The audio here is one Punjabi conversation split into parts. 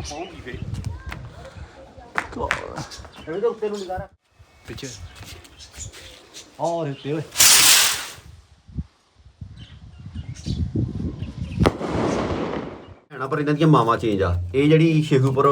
ਉਹ ਪਹੁੰਚੀ ਫੇ ਇਹਦੇ ਉੱਤੇ ਨੂੰ ਨਿਗਾਰਾ ਪਿੱਛੇ ਔਰ ਉੱਤੇ ਓਏ ਭੈਣਾ, ਪਰ ਇਹਨਾਂ ਦੀਆਂ ਮਾਵਾਂ ਚੇਂਜ ਆ। ਇਹ ਜਿਹੜੀ ਸ਼ੇਖੂਪੁਰ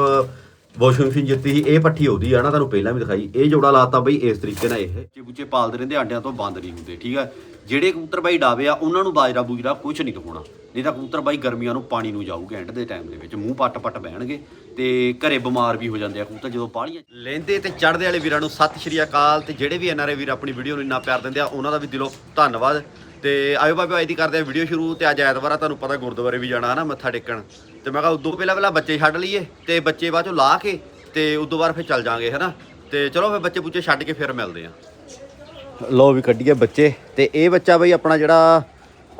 ਵਾਸ਼ਿੰਗ ਮਸ਼ੀਨ ਜਿੱਤੀ ਸੀ, ਇਹ ਪੱਠੀ ਉਹਦੀ ਆ ਨਾ, ਤੁਹਾਨੂੰ ਪਹਿਲਾਂ ਵੀ ਦਿਖਾਈ। ਇਹ ਜੋੜਾ ਲਾਤਾ ਬਈ ਇਸ ਤਰੀਕੇ ਨਾਲ ਇਹ। ਬੱਚੇ ਪਾਲਦੇ ਰਹਿੰਦੇ, ਆਂਡਿਆਂ ਤੋਂ ਬੰਦ ਨਹੀਂ ਹੁੰਦੇ, ਠੀਕ ਆ? ਜਿਹੜੇ ਕਬੂਤਰ ਬਾਈ ਡਾਵੇ ਆ, ਉਹਨਾਂ ਨੂੰ ਬਾਜਰਾ ਬੂਜਰਾ ਕੁਝ ਨਹੀਂ ਦਿਖਾਉਣਾ। ਨਹੀਂ ਤਾਂ ਕਬੂਤਰ ਬਾਈ ਗਰਮੀਆਂ ਨੂੰ ਪਾਣੀ ਨੂੰ ਜਾਊਗੇ ਐਂਡ ਦੇ ਟਾਈਮ ਦੇ ਵਿੱਚ। ਮੂੰਹ ਪੱਟ ਪੱਟ ਬਹਿਣਗੇ ਤੇ ਘਰੇ ਬਿਮਾਰ ਵੀ ਹੋ ਜਾਂਦੇ ਆ ਕਬੂਤਰ ਜਦੋਂ ਪਾਲੀਆਂ ਲੈਂਦੇ ਤੇ ਚੜ੍ਹਦੇ ਵਾਲੇ ਵੀਰਾਂ ਨੂੰ ਸਤਿ ਸ਼੍ਰੀ ਅਕਾਲ ਤੇ ਜਿਹੜੇ ਵੀ ਐਨਆਰਏ ਵੀਰ ਆਪਣੀ ਵੀਡੀਓ ਨੂੰ ਇੰਨਾ ਪਿਆਰ ਦਿੰਦੇ ਆ, ਉਹਨਾਂ ਦਾ ਵੀ ਦਿਲੋਂ ਧੰਨਵਾਦ। ਤੇ ਆਇਓ ਬਾਬੇ, ਆਈ ਦੀ ਕਰਦੇ ਆ ਵੀਡੀਓ ਸ਼ੁਰੂ ਤੇ ਅੱਜ ਐਤਵਾਰ ਆ, ਤੁਹਾਨੂੰ ਪਤਾ ਗੁਰਦੁਆਰੇ ਵੀ ਜਾਣਾ ਨਾ ਮੱਥਾ ਟੇਕਣ। ਤੇ ਮੈਂ ਕਿਹਾ ਉਦੋਂ ਪਹਿਲਾਂ ਪਹਿਲਾਂ ਬੱਚੇ ਛੱਡ ਲਈਏ ਤੇ ਬੱਚੇ ਬਾਅਦ ਚੋਂ ਲਾ ਕੇ ਤੇ ਉਦੋਂ ਬਾਅਦ ਫਿਰ ਚੱਲ ਜਾਾਂਗੇ ਹਨਾ। ਤੇ ਚਲੋ ਫਿਰ ਬੱਚੇ ਬੁੱਚੇ ਛੱਡ ਕੇ ਫਿਰ ਮਿਲਦੇ ਆ। ਲੋ ਵੀ ਕੱਢੀਏ ਬੱਚੇ। ਤੇ ਇਹ ਬੱਚਾ ਬਈ ਆਪਣਾ ਜਿਹੜਾ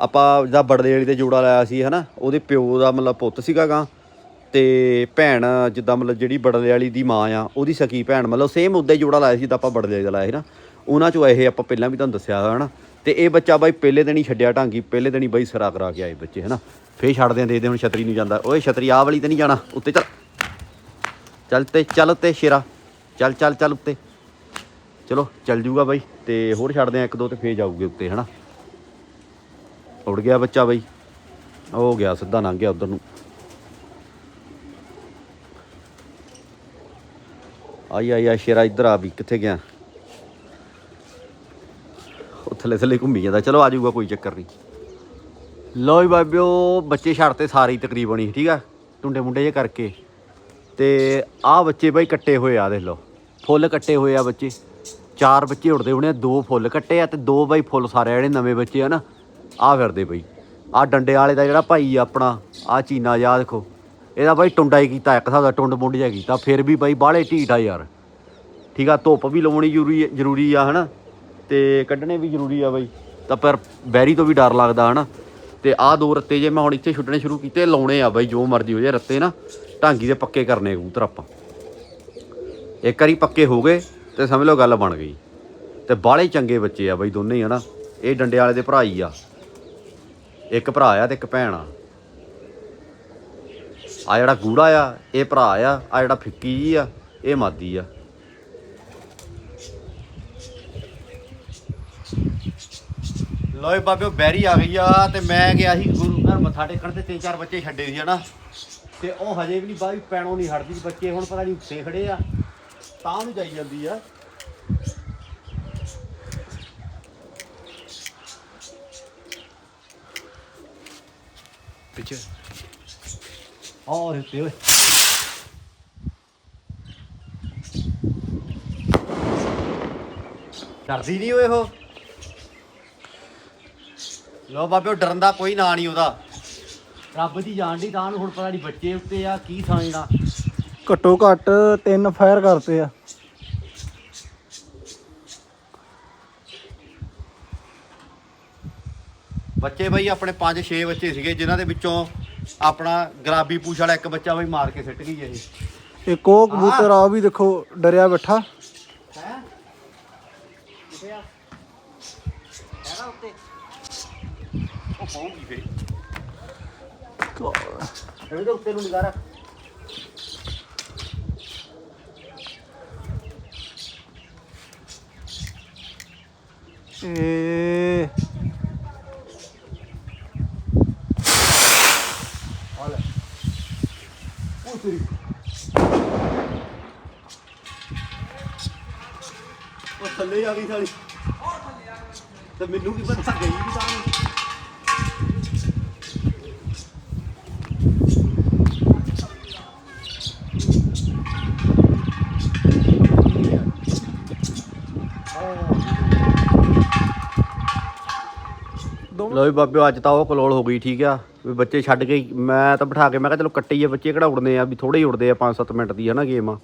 ਆਪਾਂ ਜਿਹਦਾ ਬੜਦੇ ਵਾਲੀ ਤੇ ਜੋੜਾ ਲਾਇਆ ਸੀ, ਹਨਾ? ਉਹਦੇ ਪਿਓ ਦਾ ਮਤਲਬ ਪੁੱਤ ਸੀਗਾ ਗਾ। ਤੇ ਭੈਣ ਜਿੱਦਾਂ ਮਤਲਬ ਜਿਹੜੀ ਬੜਦੇ ਵਾਲੀ ਦੀ ਮਾਂ ਆ, ਉਹਦੀ ਸਕੀ ਭੈਣ ਮਤਲਬ ਸੇਮ ਉਦਾਂ ਹੀ ਜੋੜਾ ਲਾਇਆ ਸੀ ਜਿੱਦਾਂ ਆਪਾਂ ਬੜਦੇ ਵਾਲੀ ਦਾ ਲਾਇਆ ਸੀ ਨਾ। ਉਹਨਾਂ ਚੋਂ ਇਹ ਆਪਾਂ ਪਹਿਲਾਂ ਵੀ ਤੁਹਾਨੂੰ ਦੱਸਿਆ ਹੋਇਆ ਹਨਾ ਤੇ ਇਹ ਬੱਚਾ ਬਾਈ ਪਹਿਲੇ ਦਿਨ ਹੀ ਛੱਡਿਆ ਢਾਂਗੀ, ਪਹਿਲੇ ਦਿਨ ਹੀ ਬਾਈ ਸਰਾ ਕਰਾ ਕੇ ਆਏ ਬੱਚੇ, ਹਨਾ? ਫੇਰ ਛੱਡਦੇ ਆ ਦੇਖਦੇ ਹੁਣ ਛਤਰੀ ਨੂੰ ਜਾਂਦਾ। ਓਏ ਛਤਰੀ, ਆਹ ਵਾਲੀ ਤੇ ਨਹੀਂ ਜਾਣਾ। ਉੱਤੇ ਚੱਲ। ਚੱਲ ਤੇ, ਚੱਲ ਉੱਤੇ ਸ਼ੇਰਾ। ਚੱਲ ਚੱਲ ਚੱਲ ਉੱਤੇ। ਚਲੋ, ਚੱਲ ਜੂਗਾ ਬਾਈ, ਤੇ ਹੋਰ ਛੱਡਦੇ ਆ ਇੱਕ ਦੋ ਤੇ ਫੇਰ ਜਾਊਗੇ ਉੱਤੇ, ਹਨਾ? ਉੜ ਗਿਆ ਬੱਚਾ ਬਾਈ। ਉਹ ਹੋ ਗਿਆ, ਸਿੱਧਾ ਲੰਘ ਗਿਆ ਉਧਰ ਨੂੰ। ਆਈ ਆਈ ਆ ਸ਼ੇਰਾ ਇੱਧਰ ਆ ਵੀ, ਕਿੱਥੇ ਗਿਆ? ਉਹ ਥੱਲੇ ਥੱਲੇ ਘੁੰਮੀ ਜਾਂਦਾ। ਚਲੋ, ਆ ਜਾਊਗਾ ਕੋਈ ਚੱਕਰ ਨਹੀਂ। ਲੋ ਜੀ ਬਾਬਿਓ, ਬੱਚੇ ਛੱਡਤੇ ਸਾਰੇ ਤਕਰੀਬਨ ਹੀ, ਠੀਕ ਆ? ਟੁੰਡੇ ਮੁੰਡੇ ਜੇ ਕਰਕੇ। ਤੇ ਆਹ ਬੱਚੇ ਬਾਈ ਕੱਟੇ ਹੋਏ ਆ, ਦੇਖ ਲਓ। ਫੁੱਲ ਕੱਟੇ ਹੋਏ ਆ ਬੱਚੇ। ਚਾਰ ਬੱਚੇ ਉੜਦੇ ਹੋਣੇ ਆ, ਦੋ ਫੁੱਲ ਕੱਟੇ ਆ ਤੇ ਦੋ ਬਾਈ ਫੁੱਲ ਸਾਰੇ ਜਿਹੜੇ ਨਵੇਂ ਬੱਚੇ ਆ ਨਾ ਆ ਫਿਰਦੇ ਬਈ। ਆ ਡੰਡੇ ਵਾਲੇ ਦਾ ਜਿਹੜਾ ਭਾਈ ਆ ਆਪਣਾ ਆ ਚੀਨਾ ਜਾ ਦੇਖੋ। ਇਹਦਾ ਬਾਈ ਟੁੰਡਾ ਹੀ ਕੀਤਾ, ਇੱਕ ਹਿਸਾਬ ਦਾ ਟੁੰਡ ਮੁੰਡ ਜਿਹਾ ਕੀਤਾ, ਫਿਰ ਵੀ ਬਾਈ ਬਾਹਲੇ ਢੀਠ ਆ ਯਾਰ। ਠੀਕ ਆ, ਧੁੱਪ ਵੀ ਲਾਉਣੀ ਜ਼ਰੂਰੀ ਜ਼ਰੂਰੀ ਆ, ਹਨਾ? ਤੇ ਕੱਢਣੇ ਵੀ ਜ਼ਰੂਰੀ ਆ ਬਾਈ। ਤਾਂ ਪਰ ਬੈਰੀ ਤੋਂ ਵੀ ਡਰ ਲੱਗਦਾ, ਹਨਾ? ਤੇ ਆਹ ਦੋ ਰੱਤੇ ਜੇ ਮੈਂ ਹੁਣ ਇੱਥੇ ਛੁੱਟਣੇ ਸ਼ੁਰੂ ਕੀਤੇ, ਲਾਉਣੇ ਆ ਬਾਈ, ਜੋ ਮਰਜ਼ੀ ਹੋ ਜਾਏ ਰੱਤੇ ਨਾ। ਢਾਂਗੀ ਦੇ ਪੱਕੇ ਕਰਨੇ ਕਬੂਤਰ ਆਪਾਂ। ਇੱਕ ਵਾਰੀ ਪੱਕੇ ਹੋ ਗਏ। ਤੇ ਸਮਝ ਲਓ ਗੱਲ ਬਣ ਗਈ। ਤੇ ਬਾਹਲੇ ਚੰਗੇ ਬੱਚੇ ਆ ਬਈ ਦੋਨੇ ਹੀ, ਹਨਾ? ਇਹ ਡੰਡੇ ਵਾਲੇ ਦੇ ਭਰਾ ਹੀ ਆ। ਇੱਕ ਭਰਾ ਆ ਤੇ ਇੱਕ ਭੈਣ ਆ। ਆ ਜਿਹੜਾ ਗੂੜਾ ਆ, ਇਹ ਭਰਾ ਆ ਆ ਜਿਹੜਾ ਫਿੱਕੀ ਜੀ ਆ, ਇਹ ਮਾਦੀ ਆ। ਲੋਏ ਬਾਬਿਓ, ਬੈਰੀ ਆ ਗਈ ਆ ਤੇ ਮੈਂ ਗਿਆ ਸੀ ਗੁਰੂ ਘਰ, ਮੱਥਾ ਟੇਕਣ ਤੇ ਤਿੰਨ ਚਾਰ ਬੱਚੇ ਛੱਡੇ ਸੀ, ਹਨਾ? ਤੇ ਉਹ ਹਜੇ ਵੀ ਨਹੀਂ ਬਾਈ, ਪੈਣੋਂ ਨਹੀਂ ਹਟਦੀ ਬੱਚੇ, ਹੁਣ ਪਤਾ ਨਹੀਂ ਉੱਤੇ ਖੜੇ ਆ। ਤਾਂ ਨੂੰ ਜਾਈ ਜਾਂਦੀ ਆ। ਪਿੱਛੇ। ਔਰ ਉੱਤੇ ਓਏ। ਡਰਦੀ ਨਹੀਂ ਓਏ ਉਹ। ਲੋ ਬਾਬਿਓ ਡਰਨ ਦਾ ਕੋਈ ਨਾਂ ਨਹੀਂ ਉਹਦਾ। ਰੱਬ ਦੀ ਜਾਣ ਦੀ ਤਾਂ ਨੂੰ ਹੁਣ ਪਤਾ ਨਹੀਂ ਬੱਚੇ ਉੱਤੇ ਆ ਕੀ ਸਮਝਣਾ ਘੱਟੋ ਘੱਟ ਤਿੰਨ ਫਾਇਰ ਕਰਤੇ ਆ। ਬੱਚੇ ਬਈ ਆਪਣੇ 5-6 ਬੱਚੇ ਸੀਗੇ ਜਿਨ੍ਹਾਂ ਦੇ ਵਿੱਚੋਂ ਆਪਣਾ ਗੁਲਾਬੀ ਪੂਛ ਵਾਲਾ ਇੱਕ ਬੱਚਾ ਬਈ ਮਾਰ ਕੇ ਸਿੱਟ ਗਈ ਇਹ। ਇੱਕ ਉਹ ਕਬੂਤਰ ਆ ਉਹ ਵੀ ਦੇਖੋ ਡਰਿਆ ਬੈਠਾ। ਹੈ? ਕਿੱਥੇ ਆ? ਹੈਗਾ ਉੱਤੇ। ਉਹ ਪਹੁੰਚੀ ਫੇ ਇਹਦੇ ਉੱਤੇ ਨੂੰ ਨਿਗਾਰਾ ਉਹ ਥੱਲੇ ਆ ਗਈ ਸਾਲੀ। ਤੇ ਮੈਨੂੰ ਕੀ ਪਤਾ ਗਈ ਵੀ ਤਾਂ ਲੋ ਵੀ ਬਾਬਿਓ ਅੱਜ ਤਾਂ ਉਹ ਕਲੋਲ ਹੋ ਗਈ, ਠੀਕ ਆ? ਵੀ ਬੱਚੇ ਛੱਡ ਕੇ, ਮੈਂ ਤਾਂ ਬਿਠਾ ਕੇ, ਮੈਂ ਕਿਹਾ ਚਲੋ ਕੱਟੀਏ ਬੱਚੇ, ਕਿਹੜਾ ਉੜਦੇ ਆ? ਵੀ ਥੋੜੇ ਹੀ ਉੜਦੇ ਆ 5-7 ਮਿੰਟ ਦੀ ਹੈ ਨਾ ਗੇਮ। ਆ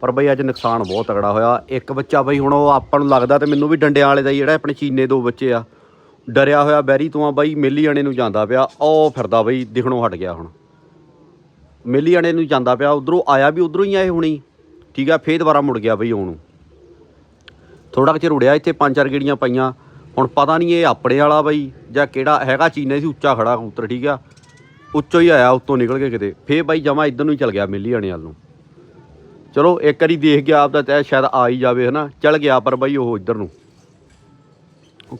ਪਰ ਬਈ ਅੱਜ ਨੁਕਸਾਨ ਬਹੁਤ ਤਗੜਾ ਹੋਇਆ। ਇੱਕ ਬੱਚਾ ਬਈ ਹੁਣ ਉਹ ਆਪਾਂ ਨੂੰ ਲੱਗਦਾ ਤੇ ਮੈਨੂੰ ਵੀ ਡੰਡਿਆਂ ਵਾਲੇ ਦਾ ਹੀ ਜਿਹੜਾ ਆਪਣੇ ਚੀਨੇ ਦੋ ਬੱਚੇ ਆ। ਡਰਿਆ ਹੋਇਆ ਬੈਰੀ ਤੋਂ ਆ ਬਾਈ, ਮੇਲੀ ਜਾਣੇ ਨੂੰ ਜਾਂਦਾ ਪਿਆ, ਉਹ ਫਿਰਦਾ ਬਈ, ਦਿਖਣੋਂ ਹਟ ਗਿਆ ਹੁਣ। ਮੇਲੀ ਜਾਣੇ ਨੂੰ ਜਾਂਦਾ ਪਿਆ, ਉਧਰੋਂ ਆਇਆ ਵੀ ਉਧਰੋਂ ਹੀ ਆਏ ਹੁਣੀ। ਠੀਕ ਆ, ਫੇਰ ਦੁਬਾਰਾ ਮੁੜ ਗਿਆ ਬਈ ਉਹਨੂੰ। ਨੂੰ ਥੋੜਾ ਕੁ ਚਿਰ ਉੜਿਆ ਇੱਥੇ ਪੰਜ ਚਾਰ ਗੇੜੀਆਂ ਪਈਆਂ। ਹੁਣ ਪਤਾ ਨਹੀਂ ਇਹ ਆਪਣੇ ਵਾਲਾ ਬਾਈ, ਜਾਂ ਕਿਹੜਾ ਹੈਗਾ ਚੀਨਾ ਸੀ ਉੱਚਾ ਖੜਾ ਕਬੂਤਰ, ਠੀਕ ਆ? ਉੱਚੋ ਹੀ ਆਇਆ, ਉੱਤੋਂ ਨਿਕਲ ਕੇ ਕਿਤੇ। ਫੇਰ ਬਾਈ ਜਮਾ ਇੱਧਰ ਨੂੰ ਹੀ ਚਲ ਗਿਆ, ਮਿੱਲੀ ਆਣੇ ਵੱਲ ਨੂੰ। ਚਲੋ, ਇੱਕ ਵਾਰੀ ਦੇਖ ਗਿਆ ਆਪਦਾ ਤੈ ਸ਼ਾਇਦ ਆ ਹੀ ਜਾਵੇ, ਹਨਾ? ਚਲ ਗਿਆ ਪਰ ਬਾਈ ਉਹ ਇੱਧਰ ਨੂੰ।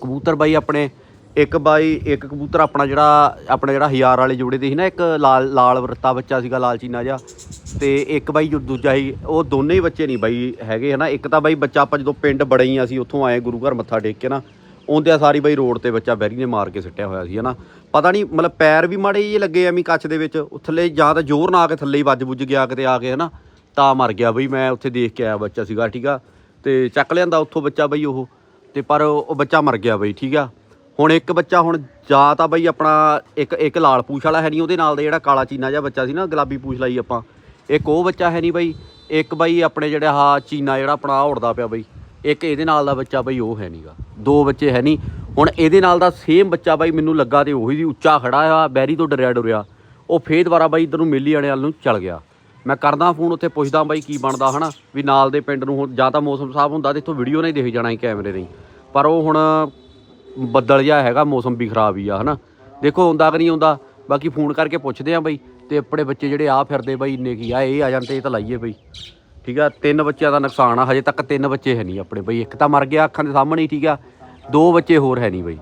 ਕਬੂਤਰ ਬਾਈ ਆਪਣੇ, ਇੱਕ ਬਾਈ, ਇੱਕ ਕਬੂਤਰ ਆਪਣਾ ਜਿਹੜਾ ਆਪਣਾ ਜਿਹੜਾ ਹਜ਼ਾਰ ਵਾਲੇ ਜੋੜੇ ਦੇ ਸੀ ਨਾ, ਇੱਕ ਲਾਲ ਲਾਲ ਵਰਤਾ ਬੱਚਾ ਸੀਗਾ, ਲਾਲ ਚੀਨਾ ਜਿਹਾ। ਤੇ ਇੱਕ ਬਾਈ ਜੋ ਦੂਜਾ ਸੀ, ਉਹ ਦੋਨੇ ਹੀ ਬੱਚੇ ਨਹੀਂ ਬਾਈ ਹੈਗੇ, ਹਨਾ? ਇੱਕ ਤਾਂ ਬਾਈ ਬੱਚਾ ਆਪਾਂ ਜਦੋਂ ਪਿੰਡ ਬੜੇ ਹੀ ਅਸੀਂ ਉੱਥੋਂ ਆਏ ਗੁਰੂ ਘਰ ਮੱਥਾ ਟੇਕ ਕੇ ਨਾ ਆਉਂਦਿਆਂ ਸਾਰੀ ਬਾਈ ਰੋਡ ਤੇ ਬੱਚਾ ਬੈਰੀ ਨੇ ਮਾਰ ਕੇ ਸਿੱਟਿਆ ਹੋਇਆ ਸੀ, ਹਨਾ? ਪਤਾ ਨਹੀਂ ਮਤਲਬ ਪੈਰ ਵੀ ਮਾੜੇ ਜਿਹੇ ਲੱਗੇ ਐਵੇਂ ਕੱਚ ਦੇ ਵਿੱਚ। ਥੱਲੇ ਜਾਂ ਤਾਂ ਜ਼ੋਰ ਨਾ ਆ ਕੇ ਥੱਲੇ ਹੀ ਵੱਜ ਬੁੱਜ ਗਿਆ ਕਿਤੇ ਆ ਕੇ, ਹਨਾ? ਤਾਂ ਮਰ ਗਿਆ ਬਈ, ਮੈਂ ਉੱਥੇ ਦੇਖ ਕੇ ਆਇਆ ਬੱਚਾ ਸੀਗਾ, ਠੀਕ ਆ? ਤੇ ਚੱਕ ਲਿਆਂਦਾ ਉੱਥੋਂ ਬੱਚਾ ਬਈ ਉਹ। ਤੇ ਪਰ ਉਹ ਬੱਚਾ ਮਰ ਗਿਆ ਬਈ, ਠੀਕ ਆ? ਹੁਣ ਇੱਕ ਬੱਚਾ ਹੁਣ ਜਾਂ ਤਾਂ ਬਈ ਆਪਣਾ ਇੱਕ ਇੱਕ ਲਾਲ ਪੂਛ ਵਾਲਾ ਹੈ ਨਹੀਂ ਉਹਦੇ ਨਾਲ ਦਾ ਜਿਹੜਾ ਕਾਲਾ ਚੀਨਾ ਜਿਹਾ ਬੱਚਾ ਸੀ ਨਾ, ਗੁਲਾਬੀ ਪੂਛ ਲਾਈ ਆਪਾਂ। ਇੱਕ ਉਹ ਬੱਚਾ ਹੈ ਨਹੀਂ ਬਈ, ਇੱਕ ਬਈ ਆਪਣੇ ਜਿਹੜਾ ਆਹ ਚੀਨਾ ਜਿਹੜਾ ਆਪਣਾ ਆਹ ਉੜਦਾ ਪਿਆ ਬਈ। ਇੱਕ ਇਹਦੇ ਨਾਲ ਦਾ ਬੱਚਾ ਬਈ ਉਹ ਹੈ ਨਹੀਂਗਾ ਦੋ ਬੱਚੇ ਹੈ ਨਹੀਂ। ਹੁਣ ਇਹਦੇ ਨਾਲ ਦਾ ਸੇਮ ਬੱਚਾ ਬਾਈ ਮੈਨੂੰ ਲੱਗਾ ਤੇ ਉਹੀ ਸੀ। ਉੱਚਾ ਖੜਾ ਆ, ਬੈਰੀ ਤੋਂ ਡਰਿਆ ਡਰਿਆ। ਉਹ ਫੇਰ ਦੁਬਾਰਾ ਬਾਈ ਇਧਰ ਨੂੰ ਮੇਲੀ ਵਾਲੇ ਵੱਲ ਨੂੰ ਚਲ ਗਿਆ। ਮੈਂ ਕਰਦਾ ਫੋਨ, ਉੱਥੇ ਪੁੱਛਦਾ ਬਾਈ ਕੀ ਬਣਦਾ ਹਨਾ, ਵੀ ਨਾਲ ਦੇ ਪਿੰਡ ਨੂੰ ਹੁਣ ਜਾਂ ਤਾਂ ਮੌਸਮ ਸਾਫ਼ ਹੁੰਦਾ ਤੇ ਇੱਥੋਂ ਵੀਡੀਓ ਨਹੀਂ ਦਿਖ ਜਾਣਾ ਸੀ ਕੈਮਰੇ ਨਹੀਂ ਪਰ ਉਹ ਹੁਣ ਬੱਦਲ ਜਿਹਾ ਹੈਗਾ, ਮੌਸਮ ਵੀ ਖਰਾਬ ਹੀ ਆ ਹਨਾ। ਦੇਖੋ ਆਉਂਦਾ ਕਿ ਨਹੀਂ ਆਉਂਦਾ ਬਾਕੀ ਫੋਨ ਕਰਕੇ ਪੁੱਛਦੇ ਆ ਬਈ। ਤੇ ਆਪਣੇ ਬੱਚੇ ਜਿਹੜੇ ਆ ਫਿਰਦੇ ਬਾਈ, ਇੰਨੇ ਕੀ ਆ, ਇਹ ਆ ਜਾਣ ਤੇ ਇਹ ਤਾਂ ਲਾਈਏ ਬਈ। ਠੀਕ ਆ? ਤਿੰਨ ਬੱਚਿਆਂ ਦਾ ਨੁਕਸਾਨ ਆ, ਹਜੇ ਤੱਕ ਤਿੰਨ ਬੱਚੇ ਹੈ ਨਹੀਂ ਆਪਣੇ ਬਈ। ਇੱਕ ਤਾਂ ਮਰ ਗਿਆ ਅੱਖਾਂ ਦੇ ਸਾਹਮਣੇ ਹੀ, ਠੀਕ ਆ? ਦੋ ਬੱਚੇ ਹੋਰ ਹੈ ਨਹੀਂ ਬਈ।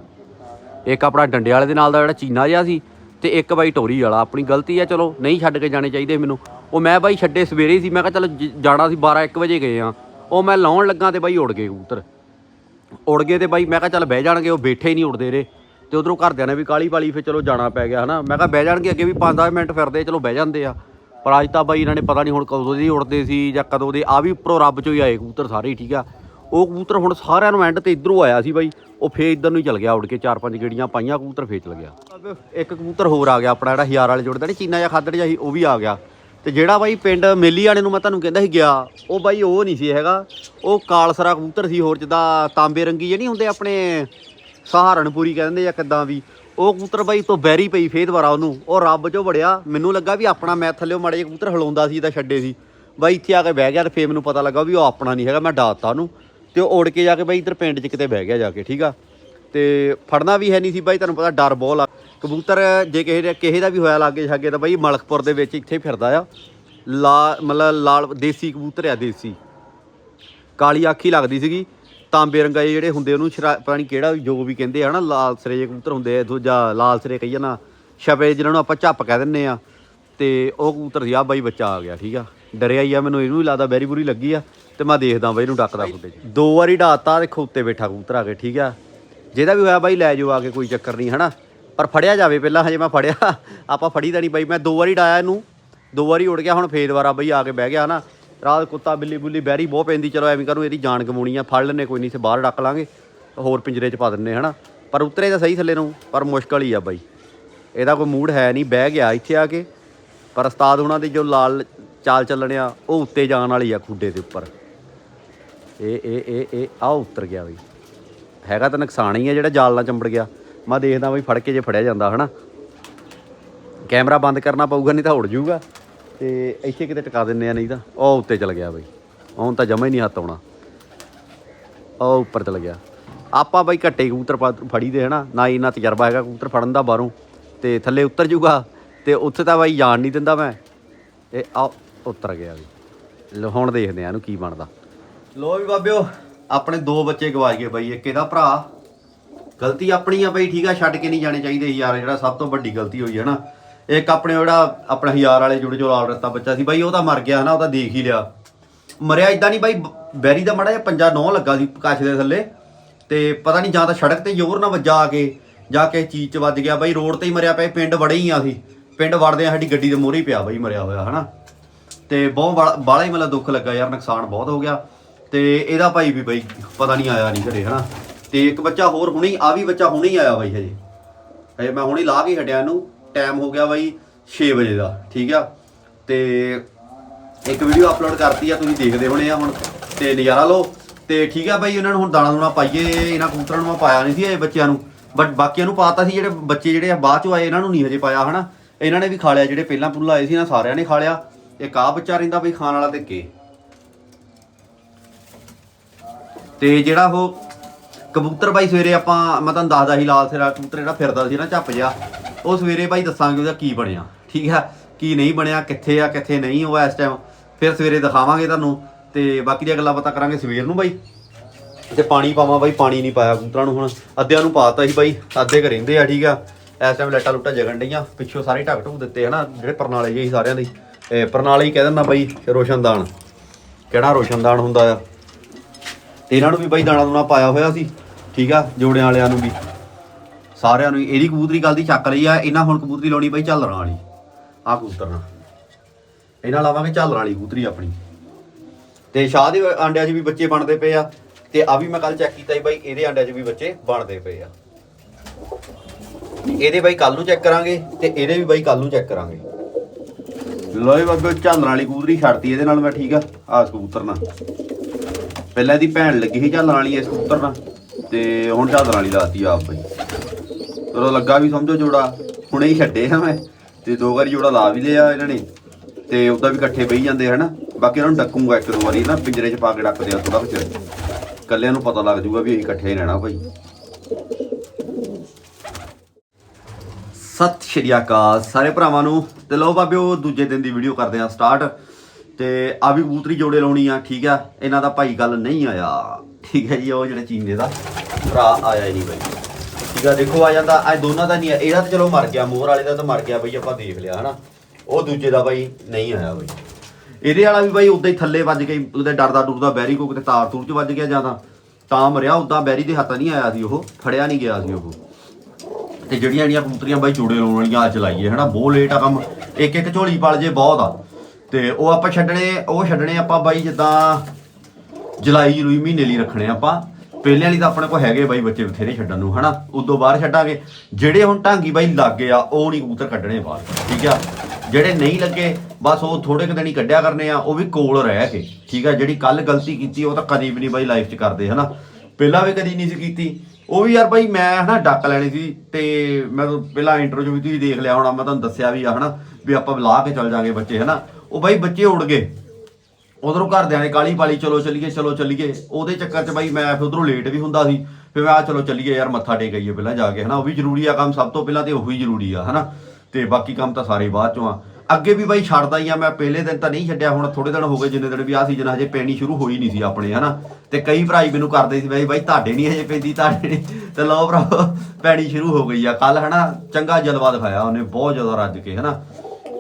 ਇੱਕ ਆਪਣਾ ਡੰਡੇ ਵਾਲੇ ਦੇ ਨਾਲ ਦਾ ਜਿਹੜਾ ਚੀਨਾ ਜਿਹਾ ਸੀ ਤੇ ਇੱਕ ਬਾਈ ਟੋਰੀ ਵਾਲਾ। ਆਪਣੀ ਗਲਤੀ ਆ, ਚਲੋ, ਨਹੀਂ ਛੱਡ ਕੇ ਜਾਣੇ ਚਾਹੀਦੇ ਮੈਨੂੰ। ਉਹ ਮੈਂ ਬਾਈ ਛੱਡੇ ਸਵੇਰੇ ਸੀ, ਮੈਂ ਕਿਹਾ ਚਲ ਜਾਣਾ ਸੀ 12 1 ਵਜੇ ਗਏ ਆ। ਉਹ ਮੈਂ ਲਾਉਣ ਲੱਗਾ ਤੇ ਬਾਈ ਉੜ ਗਏ ਕਬੂਤਰ। ਉੜ ਗਏ ਤੇ ਬਾਈ ਮੈਂ ਕਿਹਾ ਚੱਲ ਬਹਿ ਜਾਣਗੇ, ਉਹ ਬੈਠੇ ਹੀ ਨਹੀਂ ਉੜਦੇ ਰੇ ਤੇ ਉਧਰੋਂ ਘਰਦਿਆਂ ਨੇ ਵੀ ਕਾਲੀ ਪਾਲੀ, ਫਿਰ ਚਲੋ ਜਾਣਾ ਪੈ ਗਿਆ, ਹਨਾ? ਮੈਂ ਕਿਹਾ ਬਹਿ ਜਾਣਗੇ, ਅੱਗੇ ਵੀ 5-10 ਮਿੰਟ ਫਿਰਦੇ, ਚਲੋ ਬਹਿ ਜਾਂਦੇ ਆ। ਪਰ ਅੱਜ ਤਾਂ ਬਾਈ ਇਹਨਾਂ ਨੇ ਪਤਾ ਨਹੀਂ ਹੁਣ ਕਦੋਂ ਦੇ ਉੜਦੇ ਸੀ ਜਾਂ ਕਦੋਂ ਦੇ ਆ ਵੀ ਉੱਪਰੋਂ ਰੱਬ ਚੋਂ ਹੀ ਆਏ ਕਬੂਤਰ ਸਾਰੇ ਹੀ, ਠੀਕ ਆ? ਉਹ ਕਬੂਤਰ ਹੁਣ ਸਾਰਿਆਂ ਨੂੰ ਐਂਡ ਤੇ ਇਧਰੋਂ ਆਇਆ ਸੀ ਬਾਈ, ਉਹ ਫੇਰ ਇਧਰ ਨੂੰ ਹੀ ਚਲ ਗਿਆ, ਉੜ ਕੇ ਚਾਰ ਪੰਜ ਗੇੜੀਆਂ ਪਾਈਆਂ, ਕਬੂਤਰ ਫੇਰ ਚਲ ਗਿਆ। ਇੱਕ ਕਬੂਤਰ ਹੋਰ ਆ ਗਿਆ ਆਪਣਾ ਜਿਹੜਾ ਹਜ਼ਾਰ ਵਾਲੇ ਜੁੜਦਾ ਨਹੀਂ ਚੀਨਾ ਜਾਂ ਖਾਦੜ ਜਿਹਾ ਸੀ, ਉਹ ਵੀ ਆ ਗਿਆ। ਤੇ ਜਿਹੜਾ ਬਾਈ ਪਿੰਡ ਮੇਲੀ ਵਾਲੇ ਨੂੰ ਮੈਂ ਤੁਹਾਨੂੰ ਕਹਿੰਦਾ ਸੀ ਗਿਆ, ਉਹ ਬਾਈ ਉਹ ਨਹੀਂ ਸੀ ਹੈਗਾ, ਉਹ ਕਾਲਸਰਾ ਕਬੂਤਰ ਸੀ ਹੋਰ, ਜਿੱਦਾਂ ਤਾਂਬੇ ਰੰਗੀ ਜਿਹੜੇ ਹੁੰਦੇ ਆਪਣੇ, ਸਹਾਰਨਪੁਰੀ ਕਹਿੰਦੇ ਜਾਂ ਕਿੱਦਾਂ ਵੀ ਉਹ ਕਬੂਤਰ ਬਾਈ ਤੋਂ ਬੈਰੀ ਪਈ ਫੇਰ ਦੁਬਾਰਾ ਉਹਨੂੰ। ਉਹ ਰੱਬ ਚੋਂ ਵੜਿਆ। ਮੈਨੂੰ ਲੱਗਾ ਵੀ ਆਪਣਾ ਮੈਂ ਥੱਲੇ ਮਾੜੇ ਜਿਹੇ ਕਬੂਤਰ ਹਲਾਉਂਦਾ ਸੀ ਤਾਂ ਛੱਡੇ ਸੀ। ਬਾਈ ਇੱਥੇ ਆ ਕੇ ਬਹਿ ਗਿਆ ਤੇ ਫੇਰ ਮੈਨੂੰ ਪਤਾ ਲੱਗਾ ਵੀ ਉਹ ਆਪਣਾ ਨਹੀਂ ਹੈਗਾ, ਮੈਂ ਡਾਤਾ ਉਹਨੂੰ। ਤੇ ਉਹ ਉੜ ਕੇ ਜਾ ਕੇ ਬਾਈ ਇੱਧਰ ਪਿੰਡ 'ਚ ਕਿਤੇ ਬਹਿ ਗਿਆ ਜਾ ਕੇ, ਠੀਕ ਆ? ਤੇ ਫੜਨਾ ਵੀ ਹੈ ਨਹੀਂ ਸੀ ਬਾਈ, ਤੁਹਾਨੂੰ ਪਤਾ ਡਰ ਬਹੁਤ ਆ ਕਬੂਤਰ ਜੇ ਕਿਸੇ ਦਾ ਕਿਸੇ ਦਾ ਵੀ ਹੋਇਆ ਲਾਗੇ ਛਾਗੇ ਤਾਂ ਬਾਈ ਮਲਕਪੁਰ ਦੇ ਵਿੱਚ ਇੱਥੇ ਫਿਰਦਾ ਆ। ਲਾ ਮਤਲਬ ਲਾਲ ਦੇਸੀ ਕਬੂਤਰ ਆ, ਦੇਸੀ। ਕਾਲੀ ਆਖੀ ਲੱਗਦੀ ਸੀਗੀ। ਤਾਂਬੇ ਰੰਗਾ ਜਿਹੜੇ ਹੁੰਦੇ ਉਹਨੂੰ ਸ਼ਰਾ- ਪਤਾ ਨਹੀਂ ਕਿਹੜਾ ਜੋ ਵੀ ਕਹਿੰਦੇ ਆ ਨਾ ਲਾਲ ਸਰੇ ਜਿਹੇ ਕਬੂਤਰ ਹੁੰਦੇ ਆ ਦੂਜਾ ਲਾਲ ਸਰੇ ਕਹੀਏ ਨਾ ਛਪੇ ਜਿਹਨਾਂ ਨੂੰ ਆਪਾਂ ਝੱਪ ਕਹਿ ਦਿੰਨੇ ਆ। ਤੇ ਉਹ ਕਬੂਤਰ ਸੀ ਆ ਬਾਈ ਬੱਚਾ ਆ ਗਿਆ ਠੀਕ ਆ। ਡਰਿਆ ਹੀ ਆ ਮੈਨੂੰ ਇਹਨੂੰ ਵੀ ਲੱਗਦਾ ਬੈਰੀ ਬੁਰੀ ਲੱਗੀ ਆ ਤੇ ਮੈਂ ਦੇਖਦਾ ਬਾਈ ਇਹਨੂੰ ਡੱਕਦਾ ਖੁੱਡੇ 'ਚ। ਦੋ ਵਾਰੀ ਢਾਤਾ ਦੇਖੋ ਉੱਤੇ ਬੈਠਾ ਕਬੂਤਰ ਆ ਕੇ ਠੀਕ ਆ। ਜਿਹਦਾ ਵੀ ਹੋਇਆ ਬਾਈ ਲੈ ਜਾਓ ਆ ਕੇ ਕੋਈ ਚੱਕਰ ਨਹੀਂ ਹਨਾ। ਪਰ ਫੜਿਆ ਜਾਵੇ ਪਹਿਲਾਂ ਹਜੇ ਮੈਂ ਫੜਿਆ। ਆਪਾਂ ਫੜੀ ਤਾਂ ਨਹੀਂ ਬਾਈ ਮੈਂ ਦੋ ਵਾਰੀ ਡਾਇਆ ਇਹਨੂੰ। ਦੋ ਵਾਰੀ ਉੜ ਗਿਆ ਹੁਣ ਫੇਰ ਦੁਬਾਰਾ ਬਈ ਆ ਕੇ ਬਹਿ ਗਿਆ ਹਨਾ। ਰਾਤ ਕੁੱਤਾ ਬਿੱਲੀ ਬੁੱਲੀ ਬੈਰੀ ਬਹੁਤ ਪੈਂਦੀ, ਚਲੋ ਐਵੇਂ ਕਰੂ, ਇਹਦੀ ਜਾਨ ਗਵਾਉਣੀ ਆ, ਫੜ ਲੈਨੇ ਕੋਈ ਨਹੀਂ ਤੇ ਬਾਹਰ ਡੱਕ ਲਾਂਗੇ ਹੋਰ ਪਿੰਜਰੇ 'ਚ ਪਾ ਦਿੰਨੇ ਹਨਾ? ਪਰ ਉਤਰੇ ਤਾਂ ਸਹੀ ਥੱਲੇ ਨੂੰ, ਪਰ ਮੁਸ਼ਕਲ ਹੀ ਆ ਬਾਈ। ਇਹਦਾ ਕੋਈ ਮੂਡ ਹੈ ਨਹੀਂ, ਬਹਿ ਗਿਆ ਇੱਥੇ ਆ ਕੇ। ਪਰ ਉਸਤਾਦ ਉਹਨਾਂ ਦੀ ਜੋ ਲਾਲ ਚਾਲ ਚੱਲਣਿਆ ਉਹ ਉੱਤੇ ਜਾਣ ਵਾਲੀ ਆ ਖੁੱਡੇ ਦੇ ਉੱਪਰ। ਇਹ ਇਹ ਇਹ ਇਹ ਆ ਉੱਤਰ ਗਿਆ ਬਈ। ਹੈਗਾ ਤਾਂ ਨੁਕਸਾਨ ਹੀ ਆ ਜਿਹੜਾ ਜਾਲ ਨਾਲ ਚੰਬੜ ਗਿਆ। ਮੈਂ ਦੇਖਦਾ ਬਈ ਫੜ ਕੇ ਜੇ ਫੜਿਆ ਜਾਂਦਾ, ਹਨਾ? ਕੈਮਰਾ ਬੰਦ ਕਰਨਾ ਪਊਗਾ, ਨਹੀਂ ਤਾਂ ਉੜ ਜਾਊਗਾ। ਤੇ ਇੱਥੇ ਕਿਤੇ ਟਿਕਾ ਦਿੰਨੇ ਆ ਨਹੀਂ ਤਾਂ, ਉਹ ਉੱਤੇ ਚਲ ਗਿਆ ਬਈ। ਹੁਣ ਤਾਂ ਜਮਾ ਹੀ ਨਹੀਂ ਹੱਥ ਆਉਣਾ। ਉਹ ਉੱਪਰ ਚਲ ਗਿਆ। ਆਪਾਂ ਬਈ ਘੱਟੇ ਕਬੂਤਰ ਪਾ- ਫੜੀ ਦੇ ਹਨਾ, ਨਾ ਇੰਨਾ ਤਜਰਬਾ ਹੈਗਾ ਕਬੂਤਰ ਫੜਨ ਦਾ ਬਾਹਰੋਂ। ਤੇ ਥੱਲੇ ਉਤਰ ਜੂਗਾ ਤੇ ਉੱਥੇ ਤਾਂ ਬਾਈ ਜਾਣ ਨਹੀਂ ਦਿੰਦਾ ਮੈਂ। ਇਹ ਆ ਉਤਰ ਗਿਆ ਵੀ ਹੁਣ ਦੇਖਦੇ ਆ ਇਹਨੂੰ ਕੀ ਬਣਦਾ। ਲੋ ਵੀ ਬਾਬਿਓ, ਆਪਣੇ ਦੋ ਬੱਚੇ ਗਵਾ ਗਏ ਬਾਈ, ਇੱਕ ਇਹਦਾ ਭਰਾ। ਗਲਤੀ ਆਪਣੀ ਆ ਬਈ, ਠੀਕ ਆ, ਛੱਡ ਕੇ ਨਹੀਂ ਜਾਣੇ ਚਾਹੀਦੇ ਯਾਰ, ਜਿਹੜਾ ਸਭ ਤੋਂ ਵੱਡੀ ਗਲਤੀ ਹੋਈ ਹੈ ਨਾ। ਇੱਕ ਆਪਣੇ ਜਿਹੜਾ ਆਪਣਾ ਹਜ਼ਾਰ ਵਾਲੇ ਜੁੜੇ ਜੋ ਲਾਲ ਰੱਤਾ ਬੱਚਾ ਸੀ, ਬਾਈ ਉਹ ਤਾਂ ਮਰ ਗਿਆ ਹਨਾ, ਉਹ ਤਾਂ ਦੇਖ ਹੀ ਲਿਆ। ਮਰਿਆ ਇਦਾਂ ਨਹੀਂ ਬਾਈ ਬੈਰੀ ਦਾ ਮੜਾ ਜਿਹਾ ਪੰਜਾ ਨੌ ਲੱਗਾ ਸੀ ਕੱਛ ਦੇ ਥੱਲੇ। ਤੇ ਪਤਾ ਨਹੀਂ ਜਾਂ ਤਾਂ ਸੜਕ ਤੇ ਜ਼ੋਰ ਨਾਲ ਵੱਜਾ ਆ ਕੇ, ਜਾ ਕੇ ਚੀਜ਼ 'ਚ ਵੱਜ ਗਿਆ। ਬਾਈ ਰੋਡ ਤੇ ਹੀ ਮਰਿਆ ਪਿਆ ਪਿੰਡ ਵੜੇ ਹੀ ਆ ਸੀ ਪਿੰਡ ਵੜਦੇ ਆ ਸਾਡੀ ਗੱਡੀ ਦੇ ਮੋਹਰੇ ਪਿਆ ਬਾਈ ਮਰਿਆ ਹੋਇਆ, ਹਨਾ। ਤੇ ਬਹੁਤ ਬਾਲਾ- ਬਾਲਾ ਹੀ ਮਤਲਬ ਦੁੱਖ ਲੱਗਾ ਯਾਰ, ਨੁਕਸਾਨ ਬਹੁਤ ਹੋ ਗਿਆ। ਤੇ ਇਹਦਾ ਭਾਈ ਵੀ ਬਈ ਪਤਾ ਨਹੀਂ ਆਇਆ ਨਹੀਂ ਘਰੇ ਹਨਾ। ਤੇ ਇੱਕ ਬੱਚਾ ਹੋਰ ਹੁਣੇ ਹੀ, ਆ ਵੀ ਬੱਚਾ ਹੁਣੇ ਹੀ ਆਇਆ ਬਾਈ ਹਜੇ। ਹਜੇ ਮੈਂ ਹੁਣੇ ਲਾ ਕੇ ਹਟਿਆ ਇਹਨੂੰ। ਟਾਈਮ ਹੋ ਗਿਆ ਬਾਈ 6 ਵਜੇ ਦਾ, ਠੀਕ ਆ? ਤੇ ਇੱਕ ਵੀਡੀਓ ਅਪਲੋਡ ਕਰਤੀ ਆ, ਤੁਸੀਂ ਦੇਖਦੇ ਹੋਣੇ ਆ ਹੁਣ, ਤੇ ਨਜ਼ਾਰਾ ਲਓ। ਤੇ ਠੀਕ ਆ ਬਾਈ, ਇਹਨਾਂ ਨੂੰ ਹੁਣ ਦਾਣਾ ਦੂਣਾ ਪਾਈਏ, ਇਹਨਾਂ ਕਬੂਤਰਾਂ ਨੂੰ ਮੈਂ ਪਾਇਆ ਨਹੀਂ ਸੀ ਇਹ ਬੱਚਿਆਂ ਨੂੰ। ਬਟ ਬਾਕੀਆਂ ਨੂੰ ਪਾਤਾ ਸੀ ਜਿਹੜੇ ਬੱਚੇ ਜਿਹੜੇ ਆ, ਬਾਅਦ ਚੋਂ ਆਏ, ਇਹਨਾਂ ਨੂੰ ਨਹੀਂ ਹਜੇ ਪਾਇਆ, ਹਨਾ? ਇਹਨਾਂ ਨੇ ਵੀ ਖਾ ਲਿਆ, ਜਿਹੜੇ ਪਹਿਲਾਂ ਪੁੱਲ ਆਏ ਸੀ, ਇਹਨਾਂ ਸਾਰਿਆਂ ਨੇ ਖਾ ਲਿਆ। ਇੱਕ ਆ ਬੱਚਾ ਰਹਿੰਦਾ ਬਈ, ਖਾਣ ਵਾਲਾ ਤੇ ਕੇ। ਤੇ ਜਿਹੜਾ ਉਹ ਕਬੂਤਰ ਬਾਈ, ਸਵੇਰੇ ਆਪਾਂ, ਮੈਂ ਤੁਹਾਨੂੰ ਦੱਸਦਾ ਸੀ, ਲਾਲ ਸਿਰਾ ਕਬੂਤਰ ਜਿਹੜਾ ਫਿਰਦਾ ਸੀ ਨਾ, ਝੱਪ ਜਿਹਾ। ਉਹ ਸਵੇਰੇ ਭਾਈ ਦੱਸਾਂਗੇ ਉਹਦਾ ਕੀ ਬਣਿਆ, ਠੀਕ ਆ? ਕੀ ਨਹੀਂ ਬਣਿਆ, ਕਿੱਥੇ ਆ, ਕਿੱਥੇ ਨਹੀਂ ਉਹ ਇਸ ਟਾਈਮ ਫਿਰ ਸਵੇਰੇ ਦਿਖਾਵਾਂਗੇ ਤੁਹਾਨੂੰ ਤੇ ਬਾਕੀ ਦੀਆਂ ਗੱਲਾਂ ਪਤਾ ਕਰਾਂਗੇ ਸਵੇਰ ਨੂੰ ਬਾਈ। ਤੇ ਪਾਣੀ ਪਾਵਾਂ ਬਾਈ, ਪਾਣੀ ਨਹੀਂ ਪਾਇਆ ਕਬੂਤਰਾਂ ਨੂੰ ਹੁਣ। ਅੱਧਿਆਂ ਨੂੰ ਪਾਤਾ ਸੀ ਬਾਈ ਅੱਧੇ ਘ ਰਹਿੰਦੇ ਆ, ਠੀਕ ਆ। ਇਸ ਟਾਈਮ ਲੈਟਾ ਲੁੱਟਾ ਜਗਣ ਡਈਆਂ, ਪਿੱਛੋਂ ਸਾਰੇ ਢੱਕ ਢੁੱਕ ਦਿੱਤੇ ਹਨਾ, ਜਿਹੜੇ ਪਰਨਾਲੇ ਜਿਹੇ ਸਾਰਿਆਂ ਦੇ। ਇਹ ਪਰਨਾਲੇ ਹੀ ਕਹਿ ਦਿੰਦਾ ਬਾਈ, ਰੋਸ਼ਨਦਾਨ। ਕਿਹੜਾ ਰੋਸ਼ਨਦਾਨ ਹੁੰਦਾ ਆ? ਤੇ ਇਹਨਾਂ ਨੂੰ ਵੀ ਬਾਈ ਦਾਣਾ ਦੂਣਾ ਪਾਇਆ ਹੋਇਆ ਸੀ, ਠੀਕ ਆ, ਜੋੜਿਆਂ ਵਾਲਿਆਂ ਨੂੰ ਵੀ। ਸਾਰਿਆਂ ਨੂੰ ਇਹਦੀ ਕਬੂਤਰੀ ਗੱਲ ਦੀ ਚੱਕ ਲਈ ਆ, ਇਹਨਾਂ ਹੁਣ ਕਬੂਤਰੀ ਲਾਉਣੀ ਬਾਈ ਝੱਲਰਾਂ ਵਾਲੀ। ਆ ਕਬੂਤਰ ਨਾਲ ਇਹਨਾਂ ਲਾਵਾਂਗੇ ਝੱਲਰਾਂ ਵਾਲੀ ਕਬੂਤਰੀ ਆਪਣੀ। ਤੇ ਸ਼ਾਹ ਦੇ ਆਂਡਿਆਂ 'ਚ ਵੀ ਬੱਚੇ ਬਣਦੇ ਪਏ ਆ, ਤੇ ਆ ਵੀ ਮੈਂ ਕੱਲ ਚੈੱਕ ਕੀਤਾ ਸੀ ਬਾਈ, ਇਹਦੇ ਆਂਡਿਆਂ 'ਚ ਵੀ ਬੱਚੇ ਬਣਦੇ ਪਏ ਆ। ਇਹਦੇ ਬਾਈ ਕੱਲ ਨੂੰ ਚੈੱਕ ਕਰਾਂਗੇ, ਤੇ ਇਹਦੇ ਵੀ ਬਾਈ ਕੱਲ ਨੂੰ ਚੈੱਕ ਕਰਾਂਗੇ। ਲੋਏ ਬਾਬੇ ਝਾਲਣ ਵਾਲੀ ਕਬੂਤਰੀ ਛੱਡਤੀ ਇਹਦੇ ਨਾਲ ਮੈਂ, ਠੀਕ ਆ ਆ ਕਬੂਤਰ ਨਾਲ। ਪਹਿਲਾਂ ਇਹਦੀ ਭੈਣ ਲੱਗੀ ਸੀ ਝਾਲਣ ਵਾਲੀ, ਇਸ ਕਬੂਤਰ ਨਾਲ। ਤੇ ਹੁਣ ਝਾਲਣ ਵਾਲੀ ਲਾਤੀ ਆਪ ਬਾਈ। ਚਲੋ ਲੱਗਾ ਵੀ ਸਮਝੋ ਜੋੜਾ, ਹੁਣੇ ਹੀ ਛੱਡੇ ਆ ਮੈਂ, ਤੇ ਦੋ ਵਾਰੀ ਜੋੜਾ ਲਾ ਵੀ ਲਿਆ ਇਹਨਾਂ ਨੇ, ਤੇ ਉਹਦਾ ਵੀ ਇਕੱਠੇ ਬਈ ਜਾਂਦੇ ਹਨਾ, ਬਾਕੀ ਇਹਨਾਂ ਨੂੰ ਡੱਕੂਗਾ ਇੱਕ ਦੋ ਵਾਰੀ ਨਾ, ਪਿੰਜਰੇ 'ਚ ਪਾ ਕੇ ਡੱਕਦੇ ਆ ਥੋੜਾ ਕੁ ਕੱਲਿਆਂ ਨੂੰ ਪਤਾ ਲੱਗ ਜੂਗਾ ਵੀ ਅਸੀਂ ਇਕੱਠੇ ਹੀ ਰਹਿਣਾ ਭਾਈ ਸਤਿ ਸ਼੍ਰੀ ਅਕਾਲ ਸਾਰੇ ਭਰਾਵਾਂ ਨੂੰ, ਤੇ ਲਓ ਬਾਬਿਓ, ਦੂਜੇ ਦਿਨ ਦੀ ਵੀਡੀਓ ਕਰਦੇ ਆ ਸਟਾਰਟ ਤੇ ਆ ਵੀ ਕਬੂਤਰੀ ਜੋੜੇ ਲਾਉਣੀ ਆ, ਠੀਕ ਆ, ਇਹਨਾਂ ਦਾ ਭਾਈ ਗੱਲ ਨਹੀਂ ਆਇਆ। ਠੀਕ ਹੈ ਜੀ, ਉਹ ਜਿਹੜੇ ਚੀਨੇ ਦਾ ਭਰਾ ਆਇਆ ਹੀ ਨਹੀਂ ਬਾਈ। ਠੀਕ ਦੇਖੋ ਆ ਜਾਂਦਾ ਅੱਜ ਦੋਨਾਂ ਦਾ ਨਹੀਂ ਆ, ਇਹਦਾ ਤਾਂ ਚਲੋ ਮਰ ਗਿਆ, ਮੋਹਰ ਵਾਲੇ ਦਾ ਤਾਂ ਮਰ ਗਿਆ ਬਈ, ਆਪਾਂ ਦੇਖ ਲਿਆ ਹਨਾ। ਉਹ ਦੂਜੇ ਦਾ ਬਾਈ ਨਹੀਂ ਆਇਆ ਬਾਈ। ਇਹਦੇ ਵਾਲਾ ਵੀ ਬਾਈ ਉਦਾਂ ਹੀ ਥੱਲੇ ਵੱਜ ਗਈ, ਉਹਦੇ ਡਰਦਾ ਡੁਰਦਾ ਬੈਰੀ ਕੋ ਕਿਤੇ ਤਾਰ ਤੂਰ ਚ ਵੱਜ ਗਿਆ ਜ਼ਿਆਦਾ। ਤਾਂ ਮਰਿਆ, ਉਦਾਂ ਬੈਰੀ ਦੇ ਹੱਥਾਂ ਨਹੀਂ ਆਇਆ ਸੀ ਉਹ, ਫੜਿਆ ਨਹੀਂ ਗਿਆ ਸੀ ਉਹ। ਤੇ ਜਿਹੜੀਆਂ ਜਿਹੜੀਆਂ ਕਬੂਤਰੀਆਂ ਬਾਈ ਜੋੜੇ ਲਾਉਣ ਵਾਲੀਆਂ ਅੱਜ ਲਾਈਏ ਹਨਾ, ਬਹੁਤ ਲੇਟ ਆ ਕੰਮ। ਇੱਕ ਇੱਕ ਝੋਲੀ ਪਲ ਜੇ ਬਹੁਤ ਆ। ਤੇ ਉਹ ਆਪਾਂ ਛੱਡਣੇ, ਉਹ ਛੱਡਣੇ ਆਪਾਂ ਬਾਈ ਜਿੱਦਾਂ ਜੁਲਾਈ ਜੁਲਾਈ ਮਹੀਨੇ ਲਈ ਰੱਖਣੇ ਆਪਾਂ। ਪਹਿਲੇ ਵਾਲੀ ਤਾਂ ਆਪਣੇ ਕੋਲ ਹੈਗੇ ਬਾਈ, ਬੱਚੇ ਬਥੇਰੇ ਛੱਡਣ ਨੂੰ, ਹਨਾ? ਉਦੋਂ ਬਾਹਰ ਛੱਡਾਂਗੇ। ਜਿਹੜੇ ਹੁਣ ਢਾਂਗੀ ਬਾਈ ਲੱਗੇ ਆ, ਉਹ ਨਹੀਂ ਕਬੂਤਰ ਕੱਢਣੇ ਬਾਹਰ। ਠੀਕ ਆ? ਜਿਹੜੇ ਨਹੀਂ ਲੱਗੇ, ਬਸ ਉਹ ਥੋੜੇ ਕੁ ਦਿਨ ਹੀ ਕੱਢਿਆ ਕਰਨੇ ਆ, ਉਹ ਵੀ ਕੋਲ ਰਹਿ ਕੇ। ਠੀਕ ਆ? ਜਿਹੜੀ ਕੱਲ ਗਲਤੀ ਕੀਤੀ, ਉਹ ਤਾਂ ਕਦੀ ਵੀ ਨਹੀਂ ਬਾਈ ਲਾਈਫ 'ਚ ਕਰਦੇ, ਹਨਾ? ਪਹਿਲਾਂ ਵੀ ਕਦੀ ਨਹੀਂ ਸੀ ਕੀਤੀ। ਉਹ ਵੀ ਯਾਰ ਬਾਈ ਮੈਂ, ਹਨਾ, ਡੱਕ ਲੈਣੀ ਸੀ ਤੇ ਮੈਂ ਪਹਿਲਾਂ ਇੰਟਰੋ 'ਚ ਵੀ ਤੁਸੀਂ ਦੇਖ ਲਿਆ ਹੋਣਾ, ਮੈਂ ਤੁਹਾਨੂੰ ਦੱਸਿਆ ਵੀ ਆ, ਹਨਾ? ਵੀ ਆਪਾਂ ਬੁਲਾ ਕੇ ਚੱਲ ਜਾਾਂਗੇ ਬੱਚੇ, ਹਨਾ? ਉਹ ਬਾਈ ਬੱਚੇ ਉੜ ਗਏ। ਉਧਰੋਂ ਘਰਦਿਆਂ ਨੇ ਕਾਲੀ ਪਾਲੀ, ਚਲੋ ਚੱਲੀਏ ਚਲੋ ਚੱਲੀਏ। ਉਹਦੇ ਚੱਕਰ 'ਚ ਬਾਈ ਮੈਂ ਫਿਰ ਉਧਰੋਂ ਲੇਟ ਵੀ ਹੁੰਦਾ ਸੀ। ਫਿਰ ਮੈਂ ਆ ਚਲੋ ਚੱਲੀਏ ਯਾਰ, ਮੱਥਾ ਟੇਕ ਆਈਏ ਪਹਿਲਾਂ ਜਾ ਕੇ, ਹਨਾ? ਉਹ ਵੀ ਜ਼ਰੂਰੀ ਆ ਕੰਮ ਸਭ ਤੋਂ ਪਹਿਲਾਂ ਤੇ ਉਹੀ ਜ਼ਰੂਰੀ ਆ, ਹਨਾ? ਤੇ ਬਾਕੀ ਕੰਮ ਤਾਂ ਸਾਰੇ ਬਾਅਦ ਚੋਂ ਆ। ਅੱਗੇ ਵੀ ਬਾਈ ਛੱਡਦਾ ਹੀ ਆ, ਮੈਂ ਪਹਿਲੇ ਦਿਨ ਤਾਂ ਨਹੀਂ ਛੱਡਿਆ, ਹੁਣ ਥੋੜੇ ਦਿਨ ਹੋ ਗਏ ਜਿੰਨੇ ਦਿਨ ਵੀ ਆ ਸੀਜ਼ਨ ਹਜੇ ਪੈਣੀ ਸ਼ੁਰੂ ਹੋਈ ਨਹੀਂ ਸੀ ਆਪਣੇ, ਹਨਾ? ਤੇ ਕਈ ਭਰਾਈ ਮੈਨੂੰ ਕਰਦੇ ਸੀ, ਬਾਈ ਬਾਈ ਤੁਹਾਡੇ ਨਹੀਂ ਹਜੇ ਪੈਂਦੀ, ਤੁਹਾਡੇ ਨਹੀਂ। ਤੇ ਲਓ ਭਰਾ, ਪੈਣੀ ਸ਼ੁਰੂ ਹੋ ਗਈ ਆ। ਕੱਲ ਹਨਾ, ਚੰਗਾ ਜਲਵਾ ਦਿਖਾਇਆ ਉਹਨੇ, ਬਹੁਤ ਜ਼ਿਆਦਾ ਰੱਜ ਕੇ, ਹਨਾ?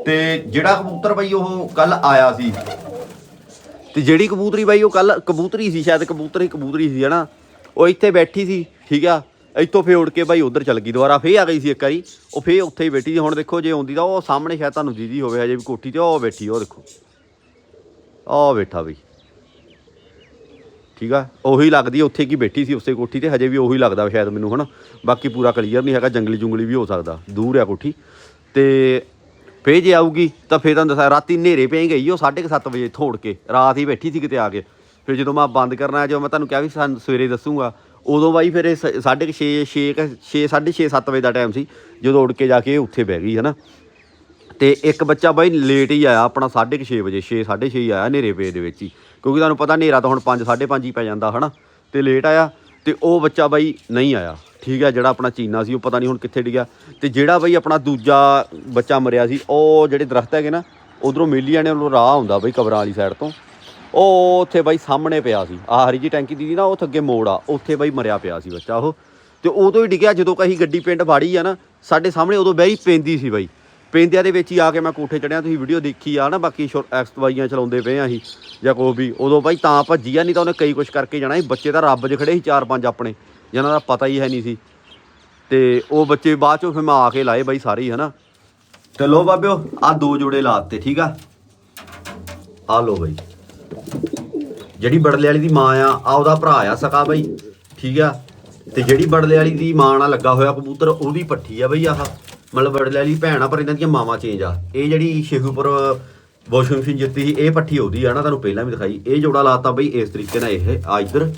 ਤੇ ਜਿਹੜਾ ਕਬੂਤਰ ਬਾਈ ਉਹ ਕੱਲ ਆਇਆ ਸੀ ਤੇ ਜਿਹੜੀ ਕਬੂਤਰੀ ਬਾਈ, ਉਹ ਕੱਲ ਕਬੂਤਰੀ ਸੀ ਸ਼ਾਇਦ, ਕਬੂਤਰ ਹੀ ਕਬੂਤਰੀ ਸੀ, ਹਨਾ? ਉਹ ਇੱਥੇ ਬੈਠੀ ਸੀ, ਠੀਕ ਆ? ਇੱਥੋਂ ਫੇ ਉੜ ਕੇ ਬਾਈ ਉਧਰ ਚੱਲ ਗਈ ਦੁਬਾਰਾ ਫੇ ਆ ਗਈ ਸੀ ਇੱਕ ਵਾਰੀ। ਉਹ ਫੇ ਉੱਥੇ ਹੀ ਬੈਠੀ ਸੀ। ਹੁਣ ਦੇਖੋ, ਜੇ ਆਉਂਦੀ ਤਾਂ ਉਹ ਸਾਹਮਣੇ ਸ਼ਾਇਦ ਤੁਹਾਨੂੰ ਦੀਦੀ ਹੋਵੇ, ਹਜੇ ਵੀ ਕੋਠੀ ਤੇ, ਉਹ ਬੈਠੀ, ਉਹ ਦੇਖੋ। ਉਹ ਬੈਠਾ ਬਈ। ਠੀਕ ਆ? ਉਹੀ ਲੱਗਦੀ, ਉੱਥੇ ਕੀ ਬੈਠੀ ਸੀ ਉਸੇ ਕੋਠੀ ਤੇ, ਹਜੇ ਵੀ ਉਹੀ ਲੱਗਦਾ ਸ਼ਾਇਦ ਮੈਨੂੰ, ਹਨਾ? ਬਾਕੀ ਪੂਰਾ ਕਲੀਅਰ ਨਹੀਂ ਹੈਗਾ ਜੰਗਲੀ ਜੁੰਗਲੀ ਵੀ ਹੋ ਸਕਦਾ। ਦੂਰ ਆ ਕੋਠੀ। ਤੇ ਫੇ ਜੇ ਆਊਗੀ ਤਾਂ ਫੇ ਤੁਹਾਨੂੰ ਦੱਸਿਆ ਰਾਤੀ ਹਨੇਰੇ ਪੈ ਗਈ ਉਹ 7:30 ਵਜੇ ਥੋੜ ਕੇ, ਰਾਤ ਹੀ ਬੈਠੀ ਸੀ ਕਿਤੇ ਆ ਕੇ। ਫਿਰ ਜਦੋਂ ਮੈਂ ਬੰਦ ਕਰਨਾ ਜਦੋਂ ਮੈਂ ਤੁਹਾਨੂੰ ਕਿਹਾ ਵੀ ਸਾਨੂੰ ਸਵੇਰੇ ਦੱਸੂਗਾ, ਉਦੋਂ ਬਾਈ ਫਿਰ 6:30 6 6 6:30 7 ਵਜੇ ਦਾ ਟਾਈਮ ਸੀ, ਜਦੋਂ ਉੱਡ ਕੇ ਜਾ ਕੇ ਉੱਥੇ ਬਹਿ ਗਈ, ਹਨਾ। ਤੇ ਇੱਕ ਬੱਚਾ ਬਾਈ ਲੇਟ ਹੀ ਆਇਆ, ਆਪਣਾ 6:30 ਵਜੇ 6 6:30 ਆਇਆ ਹਨੇਰੇ ਪੇ ਦੇ ਵਿੱਚ ਹੀ। ਕਿਉਂਕਿ ਤੁਹਾਨੂੰ ਪਤਾ ਹਨੇਰਾ ਤਾਂ ਹੁਣ 5 5:30 ਹੀ ਪੈ ਜਾਂਦਾ, ਹਨਾ। ਤੇ ਲੇਟ ਆਇਆ, ਤੇ ਉਹ ਬੱਚਾ ਬਾਈ ਨਹੀਂ ਆਇਆ। ਠੀਕ ਹੈ, ਜਿਹੜਾ ਆਪਣਾ ਚੀਨਾ ਸੀ, ਉਹ ਪਤਾ ਨਹੀਂ ਹੁਣ ਕਿੱਥੇ ਡਿੱਗਿਆ। ਤੇ ਜਿਹੜਾ ਬਾਈ ਆਪਣਾ ਦੂਜਾ ਬੱਚਾ ਮਰਿਆ ਸੀ, ਉਹ ਜਿਹੜੇ ਦਰਖਤ ਹੈਗੇ ਨਾ, ਉਧਰੋਂ ਮੇਲੀਆਂ ਨੇ, ਉਹਨੂੰ ਰਾਹ ਆਉਂਦਾ ਬਈ ਕਬਰਾਂ ਵਾਲੀ ਸਾਈਡ ਤੋਂ। ਉਹ ਉੱਥੇ ਬਾਈ ਸਾਹਮਣੇ ਪਿਆ ਸੀ। ਆਹ ਹਰੀ ਜੀ ਟੈਂਕੀ ਦੀ ਨਾ ਉਹ ਅੱਗੇ ਮੋੜ ਆ, ਉੱਥੇ ਬਾਈ ਮਰਿਆ ਪਿਆ ਸੀ ਬੱਚਾ ਉਹ। ਤੇ ਉਦੋਂ ਹੀ ਡਿੱਗਿਆ, ਜਦੋਂ ਕਹੀ ਗੱਡੀ ਪਿੰਡ ਫਾੜੀ ਆ ਨਾ, ਸਾਡੇ ਸਾਹਮਣੇ ਉਦੋਂ ਬੈਰੀ ਪੈਂਦੀ ਸੀ ਬਾਈ। ਪੈਂਦਿਆਂ ਦੇ ਵਿੱਚ ਹੀ ਆ ਕੇ ਮੈਂ ਕੋਠੇ ਚੜਿਆ ਤੁਸੀਂ ਵੀਡੀਓ ਦੇਖੀ ਆ ਨਾ, ਬਾਕੀ ਐਕਸਟਵਾਈਆਂ ਚਲਾਉਂਦੇ ਪਏ ਆ ਅਸੀਂ, ਜਾਂ ਕੋਈ ਵੀ। ਉਦੋਂ ਬਾਈ ਤਾਂ ਭੱਜੀ ਆ, ਨਹੀਂ ਤਾਂ ਉਹਨੇ ਕਈ ਕੁਛ ਕਰਕੇ ਜਾਣਾ ਸੀ। ਬੱਚੇ ਤਾਂ ਰੱਬ 'ਚ ਖੜੇ ਸੀ ਚਾਰ ਪੰਜ ਆਪਣੇ। ਜਿਹਨਾਂ ਦਾ ਪਤਾ ਹੀ ਹੈ ਨਹੀਂ ਸੀ। ਤੇ ਉਹ ਬੱਚੇ ਬਾਅਦ ਚੋਂ ਫਿਰ ਮੈਂ ਆ ਕੇ ਲਾਏ ਬਾਈ ਸਾਰੇ ਹੀ, ਹਨਾ? ਤੇ ਲੋ ਬਾਬਿਓ ਆ ਦੋ ਜੋੜੇ ਲਾਤੇ, ਠੀਕ ਆ? ਆ ਲੋ ਬਾਈ। ਜਿਹੜੀ ਬੜਲੇ ਵਾਲੀ ਦੀ ਮਾਂ ਆ ਆ ਉਹਦਾ ਭਰਾ ਆ ਸਕਾ ਬਾਈ, ਠੀਕ ਆ? ਤੇ ਜਿਹੜੀ ਬੜਲੇ ਵਾਲੀ ਦੀ ਮਾਂ ਨਾਲ ਲੱਗਾ ਹੋਇਆ ਕਬੂਤਰ, ਉਹਦੀ ਪੱਠੀ ਆ ਬਈ ਆਹ। ਮਤਲਬ ਬੜਲੇ ਵਾਲੀ ਭੈਣ ਆ, ਪਰ ਇਹਨਾਂ ਦੀਆਂ ਮਾਵਾਂ ਚੇਂਜ ਆ। ਇਹ ਜਿਹੜੀ ਸ਼ੇਖੂਪੁਰ ਵਾਸ਼ਿੰਗ ਮਸ਼ੀਨ ਜਿੱਤੀ ਸੀ, ਇਹ ਪੱਠੀ ਉਹਦੀ ਆ ਨਾ ਤੁਹਾਨੂੰ ਪਹਿਲਾਂ ਵੀ ਦਿਖਾਈ। ਇਹ ਜੋੜਾ ਲਾਤਾ ਬਈ ਇਸ ਤਰੀਕੇ ਨਾਲ ਇਹ, ਆ ਇੱਧਰ।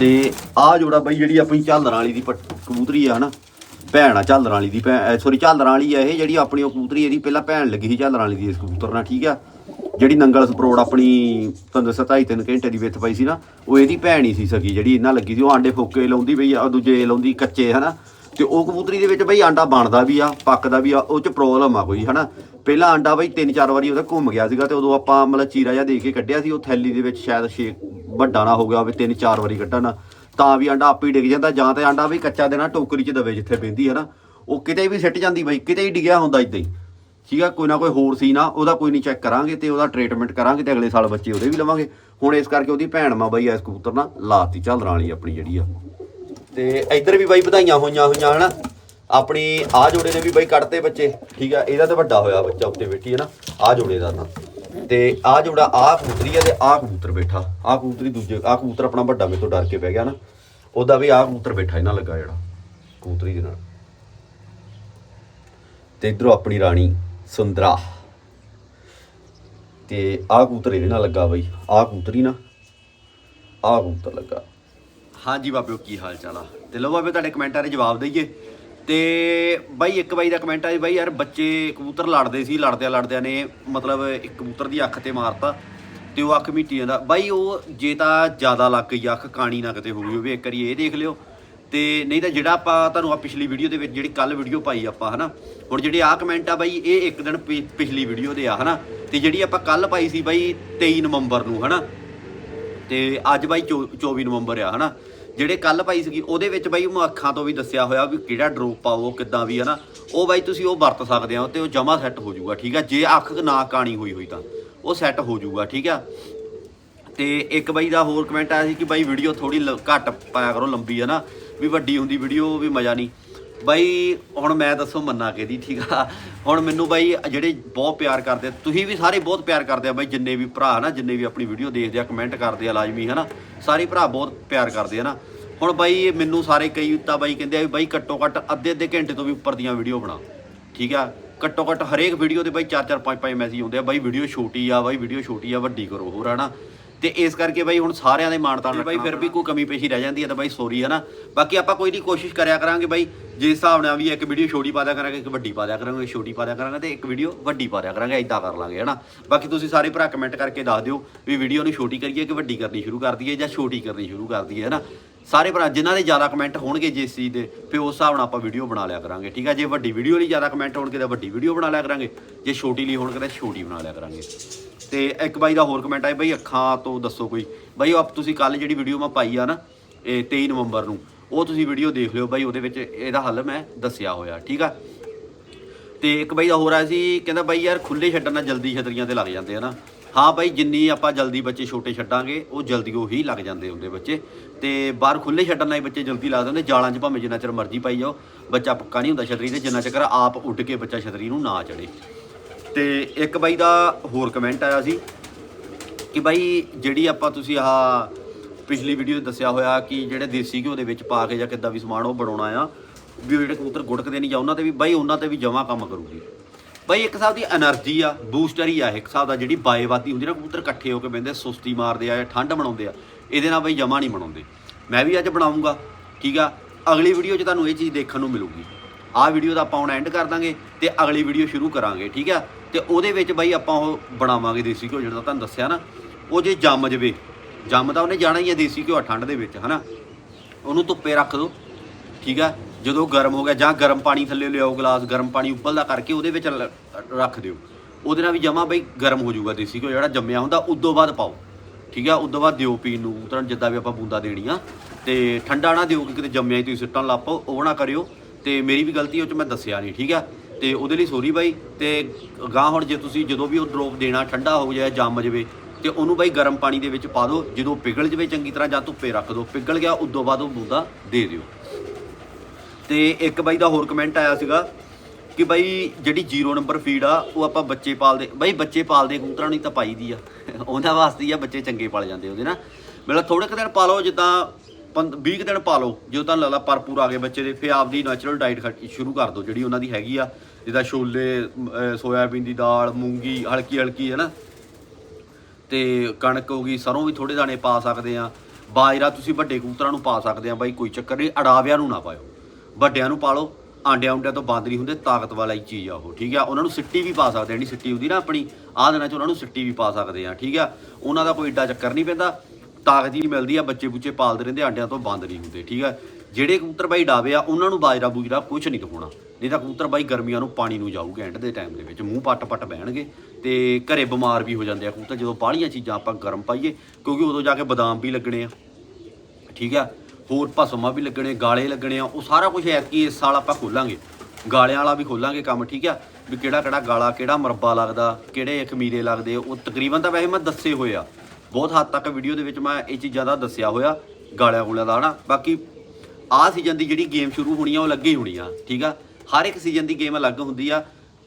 ਤੇ ਆ ਜੋੜਾ ਬਈ ਜਿਹੜੀ ਆਪਣੀ ਝਾਲਰਾਂ ਵਾਲੀ ਦੀ ਪੱਟ- ਕਬੂਤਰੀ ਆ, ਹਨਾ? ਭੈਣ ਆ, ਝਾਲਰਾਂ ਵਾਲੀ ਦੀ ਭੈਣ ਸੌਰੀ ਝਾਲਰਾਂ ਵਾਲੀ ਆ ਇਹ ਜਿਹੜੀ ਆਪਣੀ ਉਹ ਕਬੂਤਰੀ, ਇਹਦੀ ਪਹਿਲਾਂ ਭੈਣ ਲੱਗੀ ਸੀ ਝਾਲਰਾਂ ਵਾਲੀ ਦੀ ਇਸ ਕਬੂਤਰ ਨਾਲ, ਠੀਕ ਆ? ਜਿਹੜੀ ਨੰਗਲ ਸਪਰੋੜ ਆਪਣੀ ਤੁਹਾਨੂੰ ਦੱਸਿਆ ਢਾਈ ਤਿੰਨ ਘੰਟੇ ਦੀ ਵਿੱਥ ਪਈ ਸੀ ਨਾ, ਉਹ ਇਹਦੀ ਭੈਣ ਹੀ ਸੀ ਸਗੀ, ਜਿਹੜੀ ਇਹਨਾਂ ਲੱਗੀ ਸੀ, ਉਹ ਆਂਡੇ ਫੋਕੇ ਲਾਉਂਦੀ ਪਈ ਆ ਦੂਜੇ ਲਾਉਂਦੀ ਕੱਚੇ, ਹਨਾ? ਤੇ ਉਹ ਕਬੂਤਰੀ ਦੇ ਵਿੱਚ ਬਈ ਆਂਡਾ ਬਣਦਾ ਵੀ ਆ, ਪੱਕਦਾ ਵੀ ਆ, ਉਹ ਚ ਪ੍ਰੋਬਲਮ ਆ ਕੋਈ, ਹਨਾ? ਪਹਿਲਾ ਆਂਡਾ ਬਈ ਤਿੰਨ ਚਾਰ ਵਾਰੀ ਉਹਦਾ ਘੁੰਮ ਗਿਆ ਸੀਗਾ ਤੇ ਉਦੋਂ ਆਪਾਂ ਮਤਲਬ ਚੀਰਾ ਜਿਹਾ ਦੇ ਕੇ ਕੱਢਿਆ ਸੀ, ਉਹ ਥੈਲੀ ਦੇ ਵਿੱਚ ਸ਼ਾਇਦ ਛੇ ਵੱਡਾ ਨਾ ਹੋ ਗਿਆ ਹੋਵੇ, ਤਿੰਨ ਚਾਰ ਵਾਰੀ ਕੱਢਣ। ਤਾਂ ਵੀ ਆਂਡਾ ਆਪੇ ਹੀ ਡਿੱਗ ਜਾਂਦਾ, ਜਾਂ ਤੇ ਆਂਡਾ ਵੀ ਕੱਚਾ ਦੇਣਾ ਟੋਕਰੀ 'ਚ ਦਵੇ ਜਿੱਥੇ ਪੈਂਦੀ ਹੈ ਨਾ। ਉਹ ਕਿਤੇ ਵੀ ਸਿੱਟ ਜਾਂਦੀ ਬਈ, ਕਿਤੇ ਹੀ ਡਿੱਗਿਆ ਹੁੰਦਾ ਇਦਾਂ ਹੀ। ਠੀਕ ਆ, ਕੋਈ ਨਾ ਕੋਈ ਹੋਰ ਸੀ ਨਾ ਉਹਦਾ ਕੋਈ ਨਹੀਂ ਚੈੱਕ ਕਰਾਂਗੇ ਤੇ ਉਹਦਾ ਟ੍ਰੀਟਮੈਂਟ ਕਰਾਂਗੇ ਤੇ ਅਗਲੇ ਸਾਲ ਬੱਚੇ ਉਹਦੇ ਵੀ ਲਵਾਂਗੇ। ਹੁਣ ਇਸ ਕਰਕੇ ਉਹਦੀ ਭੈਣ ਮਾਂ ਬਈ ਇਸ ਕਬੂਤਰ ਨਾਲ ਲਾਤੀ ਝਾਲਰਾਂ ਵਾਲੀ ਆਪਣੀ ਜਿਹੜੀ ਆ। ਤੇ ਇੱਧਰ ਵੀ ਬਾਈ ਵਧਾਈਆਂ ਹੋਈਆਂ ਹੋਈਆਂ, ਹਨਾ? ਆਪਣੀ ਆ ਜੋੜੇ ਨੇ ਵੀ ਬਾਈ ਕੱਢਤੇ ਬੱਚੇ, ਠੀਕ ਆ, ਇਹਦਾ ਤਾਂ ਵੱਡਾ ਹੋਇਆ ਬੱਚਾ ਉੱਤੇ ਬੈਠੀ ਹੈ ਨਾ, ਆ ਜੋੜੇ ਦਾ ਤਾਂ। ਤੇ ਆ ਜੋੜਾ ਆ ਕਬੂਤਰੀ ਹੈ ਤੇ ਆ ਕਬੂਤਰ ਬੈਠਾ, ਆ ਕਬੂਤਰੀ ਦੂਜੇ, ਆ ਕਬੂਤਰ ਆਪਣਾ ਵੱਡਾ ਮੇਰੇ ਤੋਂ ਡਰ ਕੇ ਪੈ ਗਿਆ ਨਾ, ਉਹਦਾ ਵੀ ਆ ਕਬੂਤਰ ਬੈਠਾ ਇਹਨਾਂ ਲੱਗਾ ਜਿਹੜਾ, ਕਬੂਤਰੀ ਦੇ ਨਾਲ। ਤੇ ਇਧਰੋਂ ਆਪਣੀ ਰਾਣੀ ਸੁੰਦਰਾ। ਤੇ ਆ ਕਬੂਤਰ ਇਹਦੇ ਨਾਲ ਲੱਗਾ ਬਈ, ਆ ਕਬੂਤਰੀ ਨਾ, ਆ ਕਬੂਤਰ ਲੱਗਾ। ਹਾਂਜੀ ਬਾਬਿਓ, ਕੀ ਹਾਲ ਚਾਲ ਆ? ਤੇ ਲਓ ਬਾਬਿਓ ਤੁਹਾਡੇ ਕਮੈਂਟਾਂ ਦੇ ਜਵਾਬ ਦਈਏ। ਤੇ ਬਾਈ, ਇੱਕ ਬਾਈ ਦਾ ਕਮੈਂਟ ਆਇਆ ਬਾਈ ਯਾਰ ਬੱਚੇ ਕਬੂਤਰ ਲੜਦੇ ਸੀ, ਲੜਦਿਆਂ ਲੜਦਿਆਂ ਨੇ ਮਤਲਬ ਇੱਕ ਕਬੂਤਰ ਦੀ ਅੱਖ ਤੇ ਮਾਰਤਾ ਤੇ ਉਹ ਅੱਖ ਮਿੱਟੀ ਜਾਂਦਾ। ਬਾਈ, ਉਹ ਜੇ ਤਾਂ ਜ਼ਿਆਦਾ ਲੱਗ ਗਈ ਅੱਖ, ਕਾਣੀ ਨਾ ਕਿਤੇ ਹੋ ਗਈ ਹੋਵੇ ਇੱਕ ਵਾਰੀ ਇਹ ਦੇਖ ਲਿਓ। ਤੇ ਨਹੀਂ ਤਾਂ ਜਿਹੜਾ ਆਪਾਂ ਤੁਹਾਨੂੰ ਆ ਪਿਛਲੀ ਵੀਡੀਓ ਦੇ ਵਿੱਚ, ਜਿਹੜੀ ਕੱਲ ਵੀਡੀਓ ਪਾਈ ਆਪਾਂ, ਹਨਾ? ਹੁਣ ਜਿਹੜੇ ਆ ਕਮੈਂਟ ਆ ਬਾਈ, ਇਹ ਇੱਕ ਦਿਨ ਪਿ- ਪਿਛਲੀ ਵੀਡੀਓ ਦੇ ਆ, ਹਨਾ? ਤੇ ਜਿਹੜੀ ਆਪਾਂ ਕੱਲ ਪਾਈ ਸੀ ਬਾਈ 23 ਨਵੰਬਰ ਨੂੰ, ਹਨਾ? ਤੇ ਅੱਜ ਬਾਈ ਚੌ- 24 ਨਵੰਬਰ ਆ, ਹਨਾ? ਜਿਹੜੇ ਕੱਲ ਪਾਈ ਸੀਗੀ, ਉਹਦੇ ਵਿੱਚ ਬਾਈ ਉਹ ਅੱਖਾਂ ਤੋਂ ਵੀ ਦੱਸਿਆ ਹੋਇਆ ਵੀ ਕਿਹੜਾ ਡ੍ਰੌਪ ਪਾਓ ਕਿੱਦਾਂ ਵੀ ਹਨਾ। ਉਹ ਬਾਈ ਤੁਸੀਂ ਉਹ ਵਰਤ ਸਕਦੇ ਆ ਤੇ ਉਹ ਜਮਾ ਸੈੱਟ ਹੋ ਜਾਊਗਾ, ਠੀਕ ਆ? ਜੇ ਅੱਖ ਨਾ ਕਾਣੀ ਹੋਈ ਹੋਈ ਤਾਂ, ਉਹ ਸੈੱਟ ਹੋ ਜਾਊਗਾ, ਠੀਕ ਆ? ਤੇ ਇੱਕ ਬਾਈ ਦਾ ਹੋਰ ਕਮੈਂਟ ਆਇਆ ਸੀ ਕਿ ਬਾਈ ਵੀਡੀਓ ਥੋੜੀ ਘੱਟ ਪਾਇਆ ਕਰੋ ਲੰਬੀ ਹੈ ਨਾ ਵੀ ਵੱਡੀ ਹੁੰਦੀ ਵੀਡੀਓ ਵੀ ਮਜ਼ਾ ਨਹੀਂ। ਬਾਈ, ਹੁਣ ਮੈਂ ਦੱਸੋ ਮੰਨਾ ਕੇ ਦੀ ਠੀਕ ਆ? ਹੁਣ ਮੈਨੂੰ ਬਾਈ, ਜਿਹੜੇ ਬਹੁਤ ਪਿਆਰ ਕਰਦੇ, ਤੁਸੀਂ ਵੀ ਸਾਰੇ ਬਹੁਤ ਪਿਆਰ ਕਰਦੇ ਆ ਬਾਈ, ਜਿੰਨੇ ਵੀ ਭਰਾ ਨਾ ਜਿੰਨੇ ਵੀ ਆਪਣੀ ਵੀਡੀਓ ਦੇਖਦੇ ਆ ਕਮੈਂਟ ਕਰਦੇ ਆ, ਲਾਜ਼ਮੀ ਹੈ ਨਾ ਸਾਰੇ ਭਰਾ ਬਹੁਤ ਪਿਆਰ ਕਰਦੇ ਆ ਨਾ ਹੁਣ ਬਾਈ, ਮੈਨੂੰ ਸਾਰੇ ਕਈ ਤਾਂ ਬਾਈ ਕਹਿੰਦੇ ਆ ਵੀ ਬਾਈ, ਘੱਟੋ ਘੱਟ ਅੱਧੇ ਅੱਧੇ ਘੰਟੇ ਤੋਂ ਵੀ ਉੱਪਰ ਦੀਆਂ ਵੀਡੀਓ ਬਣਾ, ਠੀਕ ਆ? ਘੱਟੋ ਘੱਟ ਹਰੇਕ ਵੀਡੀਓ ਦੇ ਬਾਈ 4 4 5 5 ਮੈਸੇਜ ਆਉਂਦੇ ਆ, ਬਾਈ ਵੀਡੀਓ ਛੋਟੀ ਆ, ਬਾਈ ਵੀਡੀਓ ਛੋਟੀ ਆ, ਵੱਡੀ ਕਰੋ ਹੋਰ, ਹਨਾ? ਤੇ ਇਸ ਕਰਕੇ ਬਾਈ ਹੁਣ ਸਾਰਿਆਂ ਦੇ ਮਾਣ ਤਾਣ ਬਾਈ ਫਿਰ ਵੀ ਕੋਈ ਕਮੀ ਪੇਸ਼ੀ ਰਹਿ ਜਾਂਦੀ ਹੈ ਤਾਂ ਬਾਈ ਸੌਰੀ ਹੈ ਨਾ। ਬਾਕੀ ਆਪਾਂ ਕੋਈ ਨਹੀਂ ਕੋਸ਼ਿਸ਼ ਕਰਿਆ ਕਰਾਂਗੇ ਬਾਈ। ਜਿਸ ਹਿਸਾਬ ਨਾਲ ਵੀ ਇੱਕ ਵੀਡੀਓ ਛੋਟੀ ਪਾ ਦਿਆ ਕਰਾਂਗੇ ਇੱਕ ਵੱਡੀ ਪਾ ਦਿਆ ਕਰਾਂਗੇ ਛੋਟੀ ਪਾ ਦਿਆ ਕਰਾਂਗੇ ਤੇ ਇੱਕ ਵੀਡੀਓ ਵੱਡੀ ਪਾ ਦਿਆ ਕਰਾਂਗੇ ਇਦਾਂ ਕਰ ਲਾਂਗੇ ਹਨਾ ਬਾਕੀ ਤੁਸੀਂ ਸਾਰੇ ਭਰਾ ਕਮੈਂਟ ਕਰਕੇ ਦੱਸ ਦਿਓ ਵੀ ਵੀਡੀਓ ਨੂੰ ਛੋਟੀ ਕਰੀਏ ਕਿ ਵੱਡੀ ਕਰਨੀ ਸ਼ੁਰੂ ਕਰ ਦਈਏ ਜਾਂ ਛੋਟੀ ਕਰਨੀ ਸ਼ੁਰੂ ਕਰ ਦਈਏ ਹਨਾ ਸਾਰੇ ਭਰਾ ਜਿਨ੍ਹਾਂ ਦੇ ਜ਼ਿਆਦਾ ਕਮੈਂਟ ਹੋਣਗੇ ਜਿਸ ਚੀਜ਼ ਦੇ, ਫਿਰ ਉਸ ਹਿਸਾਬ ਨਾਲ ਆਪਾਂ ਵੀਡੀਓ ਬਣਾ ਲਿਆ ਕਰਾਂਗੇ, ਠੀਕ ਆ ਜੇ ਵੱਡੀ ਵੀਡੀਓ ਲਈ ਜ਼ਿਆਦਾ ਕਮੈਂਟ ਹੋਣਗੇ ਤਾਂ ਵੱਡੀ ਵੀਡੀਓ ਬਣਾ ਲਿਆ ਕਰਾਂਗੇ। ਜੇ ਛੋਟੀ ਲਈ ਹੋਣਗੇ ਤਾਂ ਛੋਟੀ ਬਣਾ ਲਿਆ ਕਰਾਂਗੇ। ਤੇ ਇੱਕ ਬਾਈ ਦਾ ਹੋਰ ਕਮੈਂਟ ਆਇਆ, ਬਈ ਅੱਖਾਂ ਤੋਂ ਦੱਸੋ ਕੋਈ। ਬਾਈ ਉਹ ਆਪ ਤੁਸੀਂ ਕੱਲ ਜਿਹੜੀ ਵੀਡੀਓ ਮੈਂ ਪਾਈ ਆ ਨਾ, ਇਹ 23 ਨਵੰਬਰ ਨੂੰ, ਉਹ ਤੁਸੀਂ ਵੀਡੀਓ ਦੇਖ ਲਿਓ ਬਾਈ, ਉਹਦੇ ਵਿੱਚ ਇਹਦਾ ਹੱਲ ਮੈਂ ਦੱਸਿਆ ਹੋਇਆ, ਠੀਕ ਆ? ਤੇ ਇੱਕ ਬਾਈ ਦਾ ਹੋਰ ਆਇਆ ਸੀ, ਕਹਿੰਦਾ ਬਾਈ ਯਾਰ ਖੁੱਲੇ ਛੱਡਣ ਨਾਲ ਜਲਦੀ ਛਤਰੀਆਂ ਤੇ ਲੱਗ ਜਾਂਦੇ ਆ ਨਾ। ਹਾਂ ਬਾਈ, ਜਿੰਨੀ ਆਪਾਂ ਜਲਦੀ ਬੱਚੇ ਛੋਟੇ ਛੱਡਾਂਗੇ, ਉਹ ਜਲਦੀ ਉਹੀ ਲੱਗ ਜਾਂਦੇ ਹੁੰਦੇ ਬੱਚੇ। ਤੇ ਬਾਹਰ ਖੁੱਲੇ ਛੱਡਣ ਨਾਲ ਹੀ ਬੱਚੇ ਜਲਦੀ ਲੱਗਦੇ ਹੁੰਦੇ ਜਾਲਾਂ 'ਚ ਭਾਵੇਂ ਜਿੰਨਾ ਚਿਰ ਮਰਜ਼ੀ ਪਾਈ ਜਾਓ। ਬੱਚਾ ਪੱਕਾ ਨਹੀਂ ਹੁੰਦਾ ਛਤਰੀ ਤੇ, ਜਿੰਨਾ ਚਿਰ ਆਪ ਉੱਡ ਕੇ ਬੱਚਾ ਛਤਰੀ ਨੂੰ ਨਾ ਚੜੇ ਤੇ ਇੱਕ ਬਾਈ ਦਾ ਹੋਰ ਕਮੈਂਟ ਆਇਆ ਸੀ ਕਿ ਬਾਈ, ਜਿਹੜੀ ਆਪਾਂ ਤੁਸੀਂ ਆਹ ਪਿਛਲੀ ਵੀਡੀਓ 'ਚ ਦੱਸਿਆ ਹੋਇਆ ਕਿ ਜਿਹੜੇ ਦੇਸੀ ਘਿਓ ਦੇ ਵਿੱਚ ਪਾ ਕੇ ਜਾਂ ਕਿੱਦਾਂ ਵੀ ਸਮਾਨ ਉਹ ਬਣਾਉਣਾ ਆ, ਵੀ ਉਹ ਜਿਹੜੇ ਕਬੂਤਰ ਗੁੜਕਦੇ ਨਹੀਂ ਜਾਂ ਉਹਨਾਂ ਤੇ ਵੀ, ਬਾਈ ਉਹਨਾਂ ਤੇ ਵੀ ਜਮਾ ਕੰਮ ਕਰੂਗੀ। ਬਾਈ ਇੱਕ ਹਿਸਾਬ ਦੀ એનર્ਜੀ ਆ, ਬੂਸਟਰ ਹੀ ਆ ਇੱਕ ਹਿਸਾਬ ਦਾ, ਜਿਹੜੀ ਬਾਏਵਾਦੀ ਹੁੰਦੀ ਨਾ, ਕਬੂਤਰ ਇਕੱਠੇ ਹੋ ਕੇ ਬੈਂਦੇ ਸੁਸਤੀ ਮਾਰਦੇ ਆ ਠੰਡ ਬਣਾਉਂਦੇ ਆ, ਇਹਦੇ ਨਾਲ ਬਾਈ ਜਮਾ ਨਹੀਂ ਬਣਾਉਂਦੇ ਮੈਂ ਵੀ ਅੱਜ ਬਣਾਉਂਗਾ, ਠੀਕ ਆ? ਅਗਲੀ ਵੀਡੀਓ 'ਚ ਤੁਹਾਨੂੰ ਇਹ ਚੀਜ਼ ਦੇਖਣ ਨੂੰ ਮਿਲੂਗੀ। ਆਹ ਵੀਡੀਓ ਦਾ ਆਪਾਂ ਹੁਣ ਐਂਡ ਕਰ ਦਾਂਗੇ ਤੇ ਅਗਲੀ ਵੀਡੀਓ ਸ਼ੁਰੂ ਕਰਾਂਗੇ, ਠੀਕ ਆ? ਤੇ ਉਹਦੇ ਵਿੱਚ ਬਾਈ ਆਪਾਂ ਉਹ ਬਣਾਵਾਂਗੇ ਦੇਸੀ ਘਿਓ ਜਿਹੜਾ ਤੁਹਾਨੂੰ ਦੱਸਿਆ ਨਾ, ਉਹ ਜੇ ਜੰਮ ਜਵੇ। ਤਾਂ ਉਹਨੇ ਜਾਣਾ ਹੀ ਹੈ ਦੇਸੀ ਘਿਓ ਠੰਡ ਦੇ ਵਿੱਚ, ਹਨਾ? ਉਹਨੂੰ ਧੁੱਪੇ ਰੱਖ ਦਿਓ ਠੀਕ ਆ? ਜਦੋਂ ਗਰਮ ਹੋ ਗਿਆ ਜਾਂ ਗਰਮ ਪਾਣੀ ਥੱਲੇ ਲਿਆਓ ਗਲਾਸ ਗਰਮ ਪਾਣੀ ਉੱਬਲਦਾ ਕਰਕੇ ਉਹਦੇ ਵਿੱਚ ਲ- ਰੱਖ ਦਿਓ। ਉਹਦੇ ਨਾਲ ਵੀ ਜਮਾ ਬਈ ਗਰਮ ਹੋ ਜਾਊਗਾ ਦੇਸੀ ਘਿਓ ਜਿਹੜਾ ਜੰਮਿਆ ਹੁੰਦਾ, ਉਦੋਂ ਬਾਅਦ ਪਾਓ। ਠੀਕ ਆ? ਉਦੋਂ ਬਾਅਦ ਦਿਓ ਪੀਣ ਨੂੰ। ਉਤਰਨ ਜਿੱਦਾਂ ਵੀ ਆਪਾਂ ਬੂੰਦਾ ਦੇਣੀ ਆ ਤੇ ਠੰਡਾ ਨਾ ਦਿਓ ਕਿ ਕਿਤੇ ਜੰਮਿਆ ਹੀ ਤੁਸੀਂ ਸਿੱਟਣ ਲੱਗ ਪਓ। ਉਹ ਨਾ ਕਰਿਓ। ਤੇ ਮੇਰੀ ਵੀ ਗਲਤੀ ਉਹ ਚ ਮੈਂ ਦੱਸਿਆ ਨਹੀਂ, ਠੀਕ ਆ? ਤੇ ਉਹਦੇ ਲਈ ਸੋਰੀ ਬਾਈ। ਤੇ ਗਾਂ ਹੁਣ ਜੇ ਤੁਸੀਂ ਜਦੋਂ ਵੀ ਉਹ ਡ੍ਰੌਪ ਦੇਣਾ ਠੰਡਾ ਹੋ ਜਾਏ ਜੰਮ ਜਵੇ, ਤੇ ਉਹਨੂੰ ਬਾਈ ਗਰਮ ਪਾਣੀ ਦੇ ਵਿੱਚ ਪਾ ਦਿਓ। ਜਦੋਂ ਪਿਘਲ ਜਵੇ ਚੰਗੀ ਤਰ੍ਹਾਂ ਜਾਂ ਧੁੱਪੇ ਰੱਖ ਦਿਓ। ਪਿਘਲ ਗਿਆ, ਉਦੋਂ ਬਾਅਦ ਉਹ ਬੂੰਦਾ ਦੇ ਦਿਓ। ਤੇ ਇੱਕ ਬਾਈ ਦਾ ਹੋਰ ਕਮੈਂਟ ਆਇਆ ਸੀਗਾ ਕਿ ਬਾਈ ਜਿਹੜੀ 0 ਨੰਬਰ ਫੀਡ ਆ, ਉਹ ਆਪਾਂ ਬੱਚੇ ਪਾਲਦੇ, ਬਾਈ ਬੱਚੇ ਪਾਲਦੇ ਕਬੂਤਰਾਂ ਨੂੰ ਤਾਂ ਪਾਈ ਦੀ ਆ। ਉਹਨਾਂ ਵਾਸਤੇ ਹੀ ਆ, ਬੱਚੇ ਚੰਗੇ ਪਾਲ ਜਾਂਦੇ ਉਹਦੇ ਨਾ। ਮਤਲਬ ਥੋੜੇ ਕੁ ਦਿਨ ਪਾ ਲਓ ਜਿੱਦਾਂ 20 ਦਿਨ ਪਾ ਲਓ ਜਦੋਂ ਤੁਹਾਨੂੰ ਲੱਗਦਾ ਭਰਪੂਰ ਆ ਗਏ ਬੱਚੇ ਦੇ, ਫਿਰ ਆਪਦੀ ਨੈਚੁਰਲ ਡਾਈਟ ਸ਼ੁਰੂ ਕਰ ਦਿਓ, ਜਿਹੜੀ ਉਹਨਾਂ ਦੀ ਹੈਗੀ ਆ। ਜਿੱਦਾਂ ਛੋਲੇ ਸੋਇਆਬੀਨ ਦੀ ਦਾਲ, ਮੂੰਗੀ, ਹਲਕੀ ਹਲਕੀ ਹੈ ਨਾ ਤੇ ਕਣਕ ਹੋ ਗਈ, ਸਰੋਂ ਵੀ ਥੋੜੇ ਦਾਣੇ ਪਾ ਸਕਦੇ ਆ। ਬਾਜਰਾ ਤੁਸੀਂ ਵੱਡੇ ਕਬੂਤਰਾਂ ਨੂੰ ਪਾ ਸਕਦੇ ਆ, ਬਾਈ ਕੋਈ ਚੱਕਰ ਨਹੀਂ ਅੜਾਵਿਆਂ ਨੂੰ ਨਾ ਪਾਇਓ। ਵੱਡਿਆਂ ਨੂੰ ਪਾਲੋ, ਆਂਡਿਆਂ ਉਂਡਿਆਂ ਤੋਂ ਬੰਦ ਨਹੀਂ ਹੁੰਦੇ, ਤਾਕਤ ਵਾਲਾ ਹੀ ਚੀਜ਼ ਆ ਉਹ, ਠੀਕ ਆ? ਉਹਨਾਂ ਨੂੰ ਸਿੱਟੀ ਵੀ ਪਾ ਸਕਦੇ ਆ ਜਿਹੜੀ ਸਿੱਟੀ ਹੁੰਦੀ ਨਾ ਆਪਣੀ, ਆਹ ਦਿਨਾਂ 'ਚ ਉਹਨਾਂ ਨੂੰ ਸਿੱਟੀ ਵੀ ਪਾ ਸਕਦੇ ਆ, ਠੀਕ ਆ? ਉਹਨਾਂ ਦਾ ਕੋਈ ਏਡਾ ਚੱਕਰ ਨਹੀਂ ਪੈਂਦਾ, ਤਾਕਤ ਹੀ ਮਿਲਦੀ ਆ ਬੱਚੇ ਬੁੱਚੇ ਪਾਲਦੇ ਰਹਿੰਦੇ, ਆਂਡਿਆਂ ਤੋਂ ਬੰਦ ਨਹੀਂ ਹੁੰਦੇ, ਠੀਕ ਆ? ਜਿਹੜੇ ਕਬੂਤਰ ਬਾਈ ਡਾਵੇ ਆ, ਉਹਨਾਂ ਨੂੰ ਬਾਜਰਾ ਬੂਜਰਾ ਕੁਝ ਨਹੀਂ ਦਿਖਾਉਣਾ, ਨਹੀਂ ਤਾਂ ਕਬੂਤਰ ਬਾਈ ਗਰਮੀਆਂ ਨੂੰ ਪਾਣੀ ਨੂੰ ਜਾਊਗੇ ਐਂਡ ਦੇ ਟਾਈਮ ਦੇ ਵਿੱਚ, ਮੂੰਹ ਪੱਟ ਪੱਟ ਬਹਿਣਗੇ, ਤੇ ਘਰੇ ਬਿਮਾਰ ਵੀ ਹੋ ਜਾਂਦੇ ਆ ਕਬੂਤਰ ਜਦੋਂ ਬਾਹਲੀਆਂ ਚੀਜ਼ਾਂ ਆਪਾਂ ਗਰਮ ਪਾਈਏ, ਕਿਉਂਕਿ ਉਦੋਂ ਜਾ ਕੇ ਬਦਾਮ ਵੀ ਲੱਗਣੇ ਆ, ਠੀਕ ਆ? ਹੋਰ ਭਸਮਾਂ ਵੀ ਲੱਗਣੇ, ਗਾਲੇ ਲੱਗਣੇ ਆ, ਉਹ ਸਾਰਾ ਕੁਝ ਐਤਕੀ ਇਸ ਸਾਲ ਆਪਾਂ ਖੋਲਾਂਗੇ। ਗਾਲਿਆਂ ਵਾਲਾ ਵੀ ਖੋਲਾਂਗੇ ਕੰਮ, ਠੀਕ ਆ? ਵੀ ਕਿਹੜਾ ਕਿਹੜਾ ਗਾਲਾ, ਕਿਹੜਾ ਮਰਬਾ ਲੱਗਦਾ, ਕਿਹੜੇ ਖਮੀਰੇ ਲੱਗਦੇ ਉਹ ਤਕਰੀਬਨ ਤਾਂ ਵੈਸੇ ਮੈਂ ਦੱਸੇ ਹੋਏ ਆ। ਬਹੁਤ ਹੱਦ ਤੱਕ ਵੀਡੀਓ ਦੇ ਵਿੱਚ ਮੈਂ ਇਹ ਚੀਜ਼ਾਂ ਦਾ ਦੱਸਿਆ ਹੋਇਆ, ਗਾਲਿਆਂ ਗੁਲਿਆਂ ਦਾ, ਹਨਾ? ਬਾਕੀ ਆਹ ਸੀਜ਼ਨ ਦੀ ਜਿਹੜੀ ਗੇਮ ਸ਼ੁਰੂ ਹੋਣੀ ਆ, ਉਹ ਲੱਗੇ ਹੀ ਹੋਣੀ ਆ, ਠੀਕ ਆ? ਹਰ ਇੱਕ ਸੀਜ਼ਨ ਦੀ ਗੇਮ ਅਲੱਗ ਹੁੰਦੀ ਆ,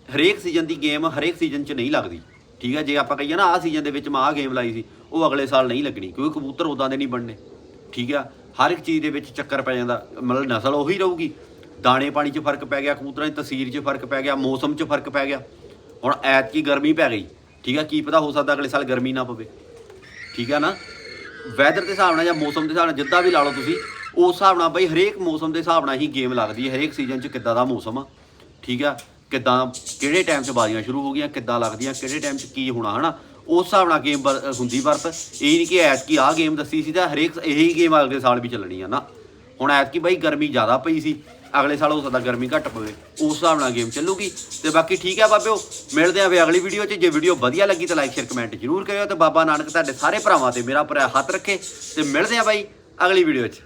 ਹਰੇਕ ਸੀਜ਼ਨ ਦੀ ਗੇਮ ਹਰੇਕ ਸੀਜ਼ਨ 'ਚ ਨਹੀਂ ਲੱਗਦੀ, ਠੀਕ ਆ? ਜੇ ਆਪਾਂ ਕਹੀਏ ਨਾ, ਆਹ ਸੀਜ਼ਨ ਦੇ ਵਿੱਚ ਮੈਂ ਆਹ ਗੇਮ ਲਾਈ ਸੀ, ਉਹ ਅਗਲੇ ਸਾਲ ਨਹੀਂ ਲੱਗਣੀ, ਕਿਉਂਕਿ ਕਬੂਤਰ ਉਦਾਂ ਦੇ ਨਹੀਂ ਬਣਨੇ, ਠੀਕ ਆ? ਹਰ ਇੱਕ ਚੀਜ਼ ਦੇ ਵਿੱਚ ਚੱਕਰ ਪੈ ਜਾਂਦਾ, ਮਤਲਬ ਨਸਲ ਉਹੀ ਰਹੂਗੀ। ਦਾਣੇ ਪਾਣੀ 'ਚ ਫ਼ਰਕ ਪੈ ਗਿਆ, ਕਬੂਤਰਾਂ ਦੀ ਤਸਵੀਰ 'ਚ ਫ਼ਰਕ ਪੈ ਗਿਆ, ਮੌਸਮ 'ਚ ਫ਼ਰਕ ਪੈ ਗਿਆ। ਹੁਣ ਐਤਕੀ ਗਰਮੀ ਪੈ ਗਈ, ਠੀਕ ਆ? ਕੀ ਪਤਾ ਹੋ ਸਕਦਾ ਅਗਲੇ ਸਾਲ ਗਰਮੀ ਨਾ ਪਵੇ। ਠੀਕ ਆ ਨਾ? ਵੈਦਰ ਦੇ ਹਿਸਾਬ ਨਾਲ ਜਾਂ ਮੌਸਮ ਦੇ ਹਿਸਾਬ ਨਾਲ, ਜਿੱਦਾਂ ਵੀ ਲਾ ਲਓ ਤੁਸੀਂ, ਉਸ ਹਿਸਾਬ ਨਾਲ ਬਈ ਹਰੇਕ ਮੌਸਮ ਦੇ ਹਿਸਾਬ ਨਾਲ ਹੀ ਗੇਮ ਲੱਗਦੀ ਹੈ। ਹਰੇਕ ਸੀਜ਼ਨ 'ਚ ਕਿੱਦਾਂ ਦਾ ਮੌਸਮ ਆ, ਠੀਕ ਆ? ਕਿੱਦਾਂ, ਕਿਹੜੇ ਟਾਈਮ 'ਚ ਬਾਜ਼ੀਆਂ ਸ਼ੁਰੂ ਹੋ ਗਈਆਂ, ਕਿੱਦਾਂ ਲੱਗਦੀਆਂ, ਕਿਹੜੇ ਟਾਈਮ 'ਚ ਕੀ ਹੋਣਾ, ਹਨਾ? ਉਸ ਹਿਸਾਬ ਨਾਲ ਗੇਮ ਹੁੰਦੀ ਵਰਤ। ਇਹ ਨਹੀਂ ਕਿ ਐਤਕੀ ਆਹ ਗੇਮ ਦੱਸੀ ਸੀ ਤਾਂ ਹਰੇਕ ਇਹੀ ਗੇਮ ਅਗਲੇ ਸਾਲ ਵੀ ਚੱਲਣੀ ਆ ਨਾ। ਹੁਣ ਐਤਕੀ ਬਾਈ ਗਰਮੀ ਜ਼ਿਆਦਾ ਪਈ ਸੀ, ਅਗਲੇ ਸਾਲ ਹੋ ਸਕਦਾ ਗਰਮੀ ਘੱਟ ਪਵੇ, ਉਸ ਹਿਸਾਬ ਨਾਲ ਗੇਮ ਚੱਲੂਗੀ। ਤੇ ਬਾਕੀ ਠੀਕ ਆ ਬਾਬਿਓ, ਮਿਲਦੇ ਆਂ ਵੀ ਅਗਲੀ ਵੀਡੀਓ 'ਚ। ਜੇ ਵੀਡੀਓ ਵਧੀਆ ਲੱਗੀ ਤਾਂ ਲਾਈਕ ਸ਼ੇਅਰ ਕਮੈਂਟ ਜ਼ਰੂਰ ਕਰਿਓ ਤੇ ਬਾਬਾ ਨਾਨਕ ਤੁਹਾਡੇ ਸਾਰੇ ਭਰਾਵਾਂ ਤੇ ਮੇਰਾ ਭਰਾ ਹੱਥ ਰੱਖੇ। ਤੇ ਮਿਲਦੇ ਆਂ ਬਾਈ ਅਗਲੀ ਵੀਡੀਓ 'ਚ।